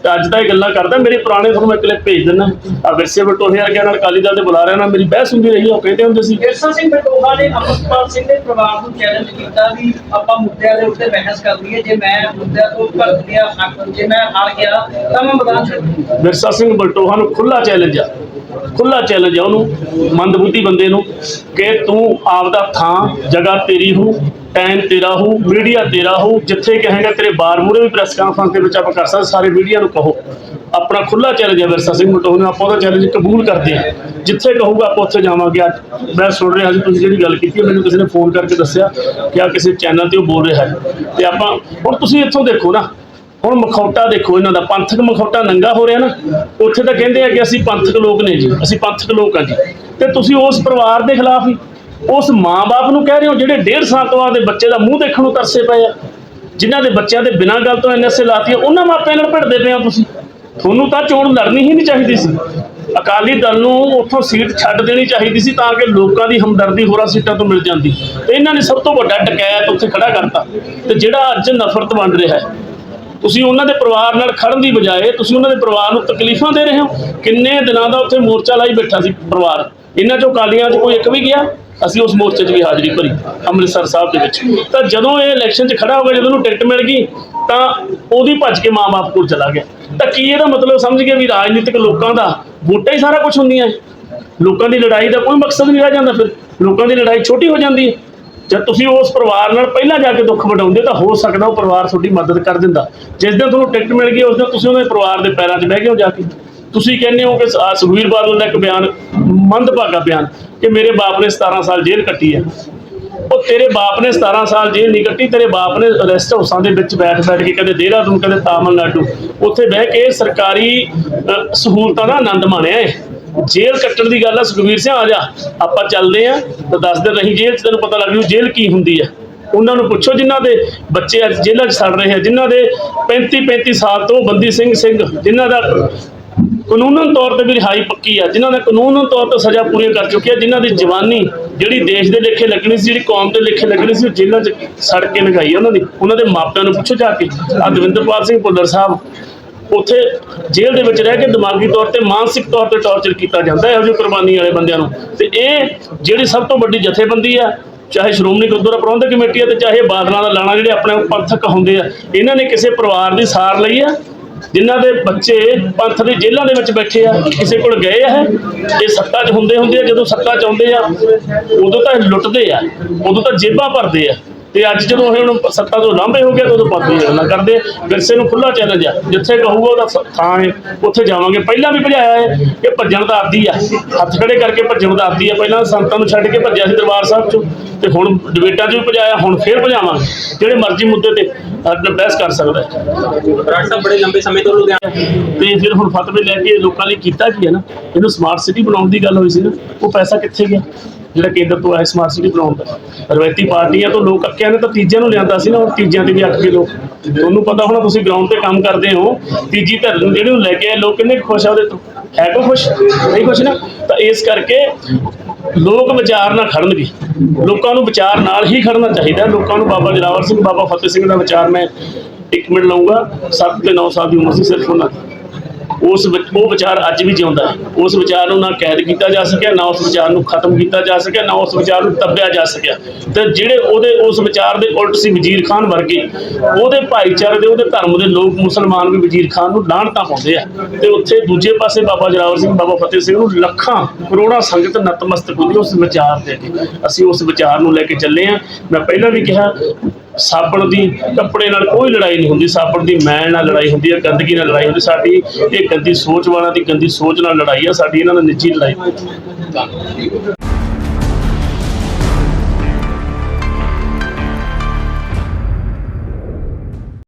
ਤੇ ਅੱਜ ਤਾਂ ਇਹ ਗੱਲਾਂ ਕਰਦਾ ਮੇਰੇ ਪੁਰਾਣੇ ਤੁਹਾਨੂੰ ਮੈਂ ਕਲਿੱਪ ਭੇਜ ਦਿੰਦਾ। ਆ ਵਿਰਸੇ ਬਟੋਹੇ ਵਰਗਿਆਂ ਨਾਲ ਅਕਾਲੀ ਦਲ ਦੇ ਬੁਲਾ ਰਿਹਾ ਨਾ ਮੇਰੀ ਬਹਿਸ ਹੁੰਦੀ ਰਹੀ ਹੈ ਉਹ ਕਹਿੰਦੇ ਹੁੰਦੇ ਸੀ। ਵਿਰਸਾ ਸਿੰਘ ਬਟੋਹਾ ਨੇ ਅਮਰਪਾਲ ਸਿੰਘ ਦੇ ਪਰਿਵਾਰ ਨੂੰ ਚੈਲੰਜ ਕੀਤਾ ਵੀ ਆਪਾਂ ਮੁੱਦਿਆਂ ਦੇ ਉੱਤੇ ਬਹਿਸ ਕਰ ਲਈਏ ਜੇ ਮੈਂ ਮੁੱਦਿਆਂ ਤੋਂ ਭੱਜ ਗਿਆ ਹੱਕ ਜੇ ਮੈਂ ਹਾਰ ਗਿਆ ਤਾਂ ਮੈਂ ਮੈਦਾਨ ਛੱਡ ਵਿਰਸਾ ਸਿੰਘ ਬਲਟੋਹਾ ਨੂੰ ਖੁੱਲਾ ਚੈਲੰਜ ਆ ਖੁੱਲਾ ਚੈਲੰਜ ਆ ਉਹਨੂੰ ਮੰਦਬੁੱਧੀ ਬੰਦੇ ਨੂੰ ਕਿ ਤੂੰ ਆਪਦਾ ਥਾਂ ਜਗ੍ਹਾ ਤੇਰੀ ਹੋ ਟਾਈਮ ਤੇਰਾ ਹੋ ਮੀਡੀਆ ਤੇਰਾ ਹੋ ਜਿੱਥੇ ਕਹੇਗਾ ਤੇਰੇ ਬਾਰ ਮੂਹਰੇ ਵੀ ਪ੍ਰੈਸ ਕਾਨਫਰੰਸ ਦੇ ਵਿੱਚ ਆਪਾਂ ਕਰ ਸਕਦੇ, ਸਾਰੇ ਮੀਡੀਆ ਨੂੰ ਕਹੋ। ਆਪਣਾ ਖੁੱਲਾ ਚੈਲੰਜ ਹੈ ਵਿਰਸਾ ਸਿੰਘ ਬਲਟੋਹਾ ਨੂੰ ਆਪਾਂ ਉਹਦਾ ਚੈਲੰਜ ਕਬੂਲ ਕਰਦੇ ਹਾਂ। ਜਿੱਥੇ ਕਹੂਗਾ ਆਪਾਂ ਉੱਥੇ ਜਾਵਾਂਗੇ ਅੱਜ। ਮੈਂ ਸੁਣ ਰਿਹਾ ਸੀ, ਤੁਸੀਂ ਜਿਹੜੀ ਗੱਲ ਕੀਤੀ ਮੈਨੂੰ ਕਿਸੇ ਨੇ ਫੋਨ ਕਰਕੇ ਦੱਸਿਆ ਕਿ ਆ ਕਿਸੇ ਚੈਨਲ ਤੇ ਉਹ ਬੋਲ ਰਿਹਾ ਹੈ। ਤੇ ਆਪਾਂ, ਹੁਣ ਤੁਸੀਂ ਇੱਥੋਂ ਦੇਖੋ ਨਾ, ਹੁਣ ਮਖੌਟਾ ਦੇਖੋ ਇਹਨਾਂ ਦਾ, ਪੰਥਕ ਮਖੌਟਾ ਨੰਗਾ ਹੋ ਰਿਹਾ ਨਾ, ਉੱਥੇ ਤਾਂ ਕਹਿੰਦੇ ਆ ਕਿ ਅਸੀਂ ਪੰਥਕ ਲੋਕ ਨੇ ਜੀ, ਅਸੀਂ ਪੰਥਕ ਲੋਕ ਆ ਜੀ। ਤੇ ਤੁਸੀਂ ਉਸ ਪਰਿਵਾਰ ਦੇ ਖਿਲਾਫ ਹੀ ਉਸ ਮਾਂ-ਬਾਪ ਨੂੰ ਕਹਿ ਰਹੇ ਹੋ ਜਿਹੜੇ ਡੇਢ ਸਾਲ ਤੋਂ ਆਪਦੇ ਬੱਚੇ ਦਾ ਮੂੰਹ ਦੇਖਣ ਨੂੰ ਤਰਸੇ ਪਏ ਆ, ਜਿਨ੍ਹਾਂ ਦੇ ਬੱਚਿਆਂ ਦੇ ਬਿਨਾਂ ਗੱਲ ਤੋਂ ਐਨਐਸਏ ਲਾਤੀ ਆ, ਉਹਨਾਂ ਮਾਪਿਆਂ ਨਾਲ ਭਿੜਦੇ ਪਏ ਹੋ ਤੁਸੀਂ। ਤੁਹਾਨੂੰ ਤਾਂ ਚੋਣ ਲੜਨੀ ਹੀ ਨਹੀਂ ਚਾਹੀਦੀ ਸੀ। ਅਕਾਲੀ ਦਲ ਨੂੰ ਉੱਥੋਂ ਸੀਟ ਛੱਡ ਦੇਣੀ ਚਾਹੀਦੀ ਸੀ ਤਾਂ ਕਿ ਲੋਕਾਂ ਦੀ ਹਮਦਰਦੀ ਹੋਰਾਂ ਸੀਟਾਂ ਤੋਂ ਮਿਲ ਜਾਂਦੀ। ਤੇ ਇਹਨਾਂ ਨੇ ਸਭ ਤੋਂ ਵੱਡਾ ਡਕੈਤ ਉੱਥੇ ਖੜਾ ਕਰਤਾ ਤੇ ਜਿਹੜਾ ਅੱਜ ਨਫ਼ਰਤ ਵੰਡ ਰਿਹਾ ਹੈ। ਤੁਸੀਂ ਉਹਨਾਂ ਦੇ ਪਰਿਵਾਰ ਨਾਲ ਖੜਨ ਦੀ ਬਜਾਏ ਤੁਸੀਂ ਉਹਨਾਂ ਦੇ ਪਰਿਵਾਰ ਨੂੰ ਤਕਲੀਫਾਂ ਦੇ ਰਹੇ ਹੋ। ਕਿੰਨੇ ਦਿਨਾਂ ਦਾ ਉੱਥੇ ਮੋਰਚਾ ਲਾਈ ਬੈਠਾ ਸੀ ਪਰਿਵਾਰ। ਇਹਨਾਂ ਚੋਂ ਕਾਲੀਆਂ 'ਚ ਕੋਈ ਇੱਕ ਵੀ ਗਿਆ? ਅਸੀਂ ਉਸ ਮੋਰਚੇ 'ਚ ਵੀ ਹਾਜ਼ਰੀ ਭਰੀ, ਅੰਮ੍ਰਿਤਸਰ ਸਾਹਿਬ ਦੇ ਵਿੱਚ। ਤਾਂ ਜਦੋਂ ਇਹ ਇਲੈਕਸ਼ਨ 'ਚ ਖੜਾ ਹੋ ਗਿਆ, ਜਦੋਂ ਉਹਨੂੰ ਟਿਕਟ ਮਿਲ ਗਈ, ਤਾਂ ਉਹਦੀ ਭੱਜ ਕੇ ਮਾਂ-ਬਾਪ ਕੋਲ ਚਲਾ ਗਿਆ। ਤਾਂ ਕੀ ਇਹਦਾ ਮਤਲਬ ਸਮਝ ਗਿਆ ਵੀ ਰਾਜਨੀਤਿਕ ਲੋਕਾਂ ਦਾ ਵੋਟਾਂ ਹੀ ਸਾਰਾ ਕੁਝ ਹੁੰਦੀਆਂ ਲੋਕਾਂ ਦੀ ਲੜਾਈ ਦਾ ਕੋਈ ਮਕਸਦ ਨਹੀਂ ਰਹਿ ਜਾਂਦਾ ਫਿਰ। ਲੋਕਾਂ ਦੀ ਲੜਾਈ ਛੋਟੀ ਹੋ ਜਾਂਦੀ ਹੈ ਜਦ ਤੁਸੀਂ ਉਸ ਪਰਿਵਾਰ ਨਾਲ ਪਹਿਲਾਂ ਜਾ ਕੇ ਦੁੱਖ ਵਟਾਉਂਦੇ ਤਾਂ ਹੋ ਸਕਦਾ ਉਹ ਪਰਿਵਾਰ ਤੁਹਾਡੀ ਮਦਦ ਕਰ ਦਿੰਦਾ। ਜਿਸ ਦਿਨ ਤੁਹਾਨੂੰ ਟਿਕਟ ਮਿਲ ਗਈ, ਉਸ ਦਿਨ ਤੁਸੀਂ ਉਹਦੇ ਪਰਿਵਾਰ ਦੇ ਪੈਰਾਂ 'ਚ ਬਹਿ ਗਏ ਹੋ ਜਾ ਕੇ। ਤੁਸੀਂ ਕਹਿੰਦੇ ਹੋ ਕਿ ਸ- ਸੁਖਬੀਰ ਬਾਦਲ ਦਾ ਇੱਕ ਬਿਆਨ, ਮੰਦਭਾਗਾ ਬਿਆਨ ਕਿ ਮੇਰੇ ਬਾਪ ਨੇ 17 ਸਾਲ ਜੇਲ੍ਹ ਕੱਟੀ ਹੈ ਉਹ ਉਹ ਤੇਰੇ ਬਾਪ ਨੇ 17 ਸਾਲ ਜੇਲ੍ਹ ਨਹੀਂ ਕੱਟੀ, ਤੇਰੇ ਬਾਪ ਨੇ ਰੈਸਟ ਹਾਊਸਾਂ ਦੇ ਵਿੱਚ ਬੈਠ ਬੈਠ ਕੇ ਕਦੇ ਦੇਹਰਾਦੂਨ ਕਦੇ ਤਾਮਿਲਨਾਡੂ। ਉੱਥੇ ਬਹਿ ਕੇ ਸਰਕਾਰੀ ਸਹੂਲਤਾਂ ਦਾ ਆਨੰਦ ਮਾਣਿਆ ਏ ਜੇਲ੍ਹ ਕੱਟਣ ਦੀ ਗੱਲ ਆ, ਸੁਖਵੀਰ ਸਿੰਘ, ਆ ਜਾ। ਆਪਾਂ ਚੱਲਦੇ ਆ, ਤਾਂ ਦੱਸ ਦੇ ਰਹੀ ਜੇਲ੍ਹ 'ਚ ਤੈਨੂੰ ਪਤਾ ਲੱਗ ਜੂ ਜੇਲ੍ਹ ਕੀ ਹੁੰਦੀ ਆ। ਉਹਨਾਂ ਨੂੰ ਪੁੱਛੋ ਜਿਨ੍ਹਾਂ ਦੇ ਬੱਚੇ ਅੱਜ ਜੇਲ੍ਹਾਂ 'ਚ ਸੜ ਰਹੇ ਆ, ਜਿਨ੍ਹਾਂ ਦੇ 35 35 ਸਾਲ ਤੋਂ ਬੰਦੀ ਸਿੰਘ ਸਿੰਘ, ਜਿਨ੍ਹਾਂ ਦਾ ਕਾਨੂੰਨਨ ਤੌਰ ਤੇ ਵੀ ਰਿਹਾਈ ਪੱਕੀ ਆ, ਜਿਨ੍ਹਾਂ ਨੇ ਕਾਨੂੰਨਨ ਤੌਰ ਤੇ ਸਜ਼ਾ ਪੂਰੀ ਕਰ ਚੁੱਕੀ ਆ, ਜਿਨ੍ਹਾਂ ਦੀ ਜਵਾਨੀ ਜਿਹੜੀ ਦੇਸ਼ ਦੇ ਲੇਖੇ ਲੱਗਣੀ ਸੀ, ਜਿਹੜੀ ਕੌਮ ਦੇ ਲੇਖੇ ਲੱਗਣੀ ਸੀ, ਉਹ ਜੇਲ੍ਹਾਂ 'ਚ ਸੜ ਕੇ ਲਗਾਈ ਉਹਨਾਂ ਦੀ। ਉਹਨਾਂ ਦੇ ਮਾਪਿਆਂ ਨੂੰ ਪੁੱਛੋ ਜਾ ਕੇ। ਆ ਦਵਿੰਦਰਪਾਲ ਸਿੰਘ ਭੁੱਲਰ ਸਾਹਿਬ, ਉੱਥੇ ਜੇਲ੍ਹ ਦੇ ਵਿੱਚ ਰਹਿ ਕੇ ਦਿਮਾਗੀ ਤੌਰ ਤੇ, ਮਾਨਸਿਕ ਤੌਰ ਤੇ ਟੌਰਚਰ ਕੀਤਾ ਜਾਂਦਾ ਹੈ ਇਹੋ ਜਿਹੇ ਕੁਰਬਾਨੀ ਵਾਲੇ ਬੰਦਿਆਂ ਨੂੰ। ਤੇ ਇਹ ਜਿਹੜੀ ਸਭ ਤੋਂ ਵੱਡੀ ਜਥੇਬੰਦੀ ਆ, ਚਾਹੇ ਸ਼੍ਰੋਮਣੀ ਗੁਰਦੁਆਰਾ ਪ੍ਰਬੰਧਕ ਕਮੇਟੀ ਆ ਤੇ ਚਾਹੇ ਬਾਦਲਾਂ ਦਾ ਲਾਣਾ ਜਿਹੜੇ ਆਪਣੇ ਆਪ ਪੰਥਕ ਹੁੰਦੇ ਆ, ਇਹਨਾਂ ਨੇ ਕਿਸੇ ਪਰਿਵਾਰ ਦੀ ਸਾਰ ਲਈ ਆ। ਜਿਨ੍ਹਾਂ ਦੇ ਬੱਚੇ ਪੰਥ ਦੀ ਜੇਲ੍ਹਾਂ ਦੇ ਵਿੱਚ ਬੈਠੇ ਆ, ਕਿਸੇ ਕੋਲ ਗਏ ਆ ਇਹ ਸੱਤਾ 'ਚ ਹੁੰਦੇ ਹੁੰਦੇ ਆ, ਜਦੋਂ ਸੱਤਾ 'ਚ ਆਉਂਦੇ ਆ, ਉਦੋਂ ਤਾਂ ਲੁੱਟਦੇ ਆ, ਉਦੋਂ ਤਾਂ ਜੇਬਾਂ ਭਰਦੇ ਆ ਤੇ ਅੱਜ ਜਦੋਂ ਇਹ ਹੁਣ ਸੱਤਾ ਤੋਂ ਲਾਂਭੇ ਹੋ ਗਿਆ ਤਾਂ ਉਦੋਂ ਪਾਪੀ ਗੱਲਾਂ ਕਰਦੇ, ਵਿਰਸੇ ਨੂੰ ਖੁੱਲਾ ਚੈਲੰਜ ਆ, ਜਿੱਥੇ ਕਹੂਗਾ ਉਹਦਾ ਥਾਂ ਹੈ ਉੱਥੇ ਜਾਵਾਂਗੇ। ਪਹਿਲਾਂ ਵੀ ਭਜਾਇਆ ਹੈ ਕਿ ਭੱਜਣ ਦਾ ਆਦੀ ਆ, ਹੱਥ ਖੜੇ ਕਰਕੇ ਭੱਜਣ ਦਾ ਆਦੀ ਆ, ਪਹਿਲਾਂ ਸੰਤਾਂ ਨੂੰ ਛੱਡ ਕੇ ਭੱਜਿਆ ਸੀ ਦਰਬਾਰ ਸਾਹਿਬ ਚੋਂ ਤੇ ਹੁਣ ਡਿਬੇਟਾਂ 'ਚ ਵੀ ਭਜਾਇਆ, ਹੁਣ ਫੇਰ ਭਜਾਵਾਂਗੇ, ਜਿਹੜੇ ਮਰਜ਼ੀ ਮੁੱਦੇ ਤੇ। ਨਾਲ ਬਹਿਸ ਕਰ ਸਕਦਾ। ਹੈ ਬਰਾੜ ਸਾਹਿਬ ਬੜੇ ਲੰਬੇ ਸਮੇਂ ਤੋਂ ਲੁਧਿਆਣਾ। ਤੇ ਫਿਰ ਹੁਣ ਫਤਵੇ ਲੈ ਕੇ ਲੋਕਾਂ ਲਈ ਕੀਤਾ ਕੀ ਹੈ ਨਾ ਇਹਨੂੰ ਸਮਾਰਟ ਸਿਟੀ ਬਣਾਉਣ ਦੀ ਗੱਲ ਹੋਈ ਸੀ ਨਾ ਉਹ ਪੈਸਾ ਕਿੱਥੇ ਗਿਆ? ਜਿਹੜਾ ਕੇਂਦਰ ਤੋਂ ਆਇਆ ਸਮਾਰਟ ਸਿਟੀ ਬਣਾਉਣ ਦਾ। ਰਵਾਇਤੀ ਪਾਰਟੀਆਂ ਤੋਂ ਲੋਕ ਅੱਕਿਆਂ ਨੇ ਤਾਂ ਤੀਜਿਆਂ ਨੂੰ ਲਿਆਂਦਾ ਸੀ ਨਾ ਹੁਣ ਤੀਜਿਆਂ ਤੇ ਵੀ ਅੱਕ ਗਏ ਲੋਕ। ਤੁਹਾਨੂੰ ਪਤਾ ਹੋਣਾ ਤੁਸੀਂ ਗਰਾਊਂਡ ਤੇ ਕੰਮ ਕਰਦੇ ਹੋ ਤੀਜੀ ਧਿਰ ਨੂੰ ਜਿਹੜੇ ਨੂੰ ਲੈ ਕੇ ਆਏ ਲੋਕ ਕਿੰਨੇ ਕੁ ਖੁਸ਼ ਆ ਉਹਦੇ ਤੋਂ? ਹੈ ਕੋ ਖੁਸ਼? ਨਹੀਂ ਖੁਸ਼ ਨਾ? ਤਾਂ ਇਸ ਕਰਕੇ ਲੋਕ ਵਿਚਾਰ ਨਾਲ ਖੜਨਗੇ। ਲੋਕਾਂ ਨੂੰ ਵਿਚਾਰ ਨਾਲ ਹੀ ਖੜਨਾ ਚਾਹੀਦਾ। ਲੋਕਾਂ ਨੂੰ ਬਾਬਾ ਜਲਾਵਰ ਸਿੰਘ, ਬਾਬਾ ਫਤਿਹ ਸਿੰਘ ਦਾ ਵਿਚਾਰ ਮੈਂ ਇੱਕ ਮਿੰਟ ਲਊਂਗਾ। 7 ਤੇ 9 ਸਾਲ ਦੀ ਉਮਰ ਸੀ ਸਿਰਫ ਉਹਨਾਂ ਦੀ। ਉਸ ਵਿਚ- ਉਹ ਵਿਚਾਰ ਅੱਜ ਵੀ ਜਿਉਂਦਾ ਹੈ। ਉਸ ਵਿਚਾਰ ਨੂੰ ਨਾ ਕੈਦ ਕੀਤਾ ਜਾ ਸਕਿਆ, ਨਾ ਉਸ ਵਿਚਾਰ ਨੂੰ ਖਤਮ ਕੀਤਾ ਜਾ ਸਕਿਆ, ਨਾ ਉਸ ਵਿਚਾਰ ਨੂੰ ਦੱਬਿਆ ਜਾ ਸਕਿਆ। ਤੇ ਜਿਹੜੇ ਉਹਦੇ ਉਸ ਵਿਚਾਰ ਦੇ ਉਲਟ ਸੀ ਵਜ਼ੀਰ ਖਾਨ ਵਰਗੇ, ਉਹਦੇ ਭਾਈਚਾਰੇ ਦੇ, ਉਹਦੇ ਧਰਮ ਦੇ ਲੋਕ ਮੁਸਲਮਾਨ ਵੀ ਵਜ਼ੀਰ ਖਾਨ ਨੂੰ ਲਾਹਣਤਾਂ ਪਾਉਂਦੇ ਆ। ਤੇ ਉੱਥੇ ਦੂਜੇ ਪਾਸੇ ਬਾਬਾ ਜਰਾਵਰ ਸਿੰਘ, ਬਾਬਾ ਫਤਿਹ ਸਿੰਘ ਨੂੰ ਲੱਖਾਂ, ਕਰੋੜਾਂ ਸੰਗਤ ਨਤਮਸਤਕ ਹੁੰਦੀ ਉਸ ਵਿਚਾਰ ਦੇ ਅੱਗੇ। ਅਸੀਂ ਉਸ ਵਿਚਾਰ ਨੂੰ ਲੈ ਕੇ ਚੱਲੇ ਆ ਮੈਂ ਪਹਿਲਾਂ ਵੀ ਕਿਹਾ ਸਾਬਣ ਦੀ ਕੱਪੜੇ ਨਾਲ ਕੋਈ ਲੜਾਈ ਨਹੀਂ ਹੁੰਦੀ, ਸਾਬਣ ਦੀ ਮੈਲ ਨਾਲ ਲੜਾਈ ਹੁੰਦੀ ਹੈ, ਗੰਦਗੀ ਨਾਲ ਲੜਾਈ ਹੁੰਦੀ, ਸਾਡੀ ਇਹ ਗੰਦੀ ਸੋਚ ਵਾਲਾ ਦੀ ਗੰਦੀ ਸੋਚ ਨਾਲ ਲੜਾਈ ਆ, ਸਾਡੀ ਇਹਨਾਂ ਨਾਲ ਨਿੱਜੀ ਲੜਾਈ।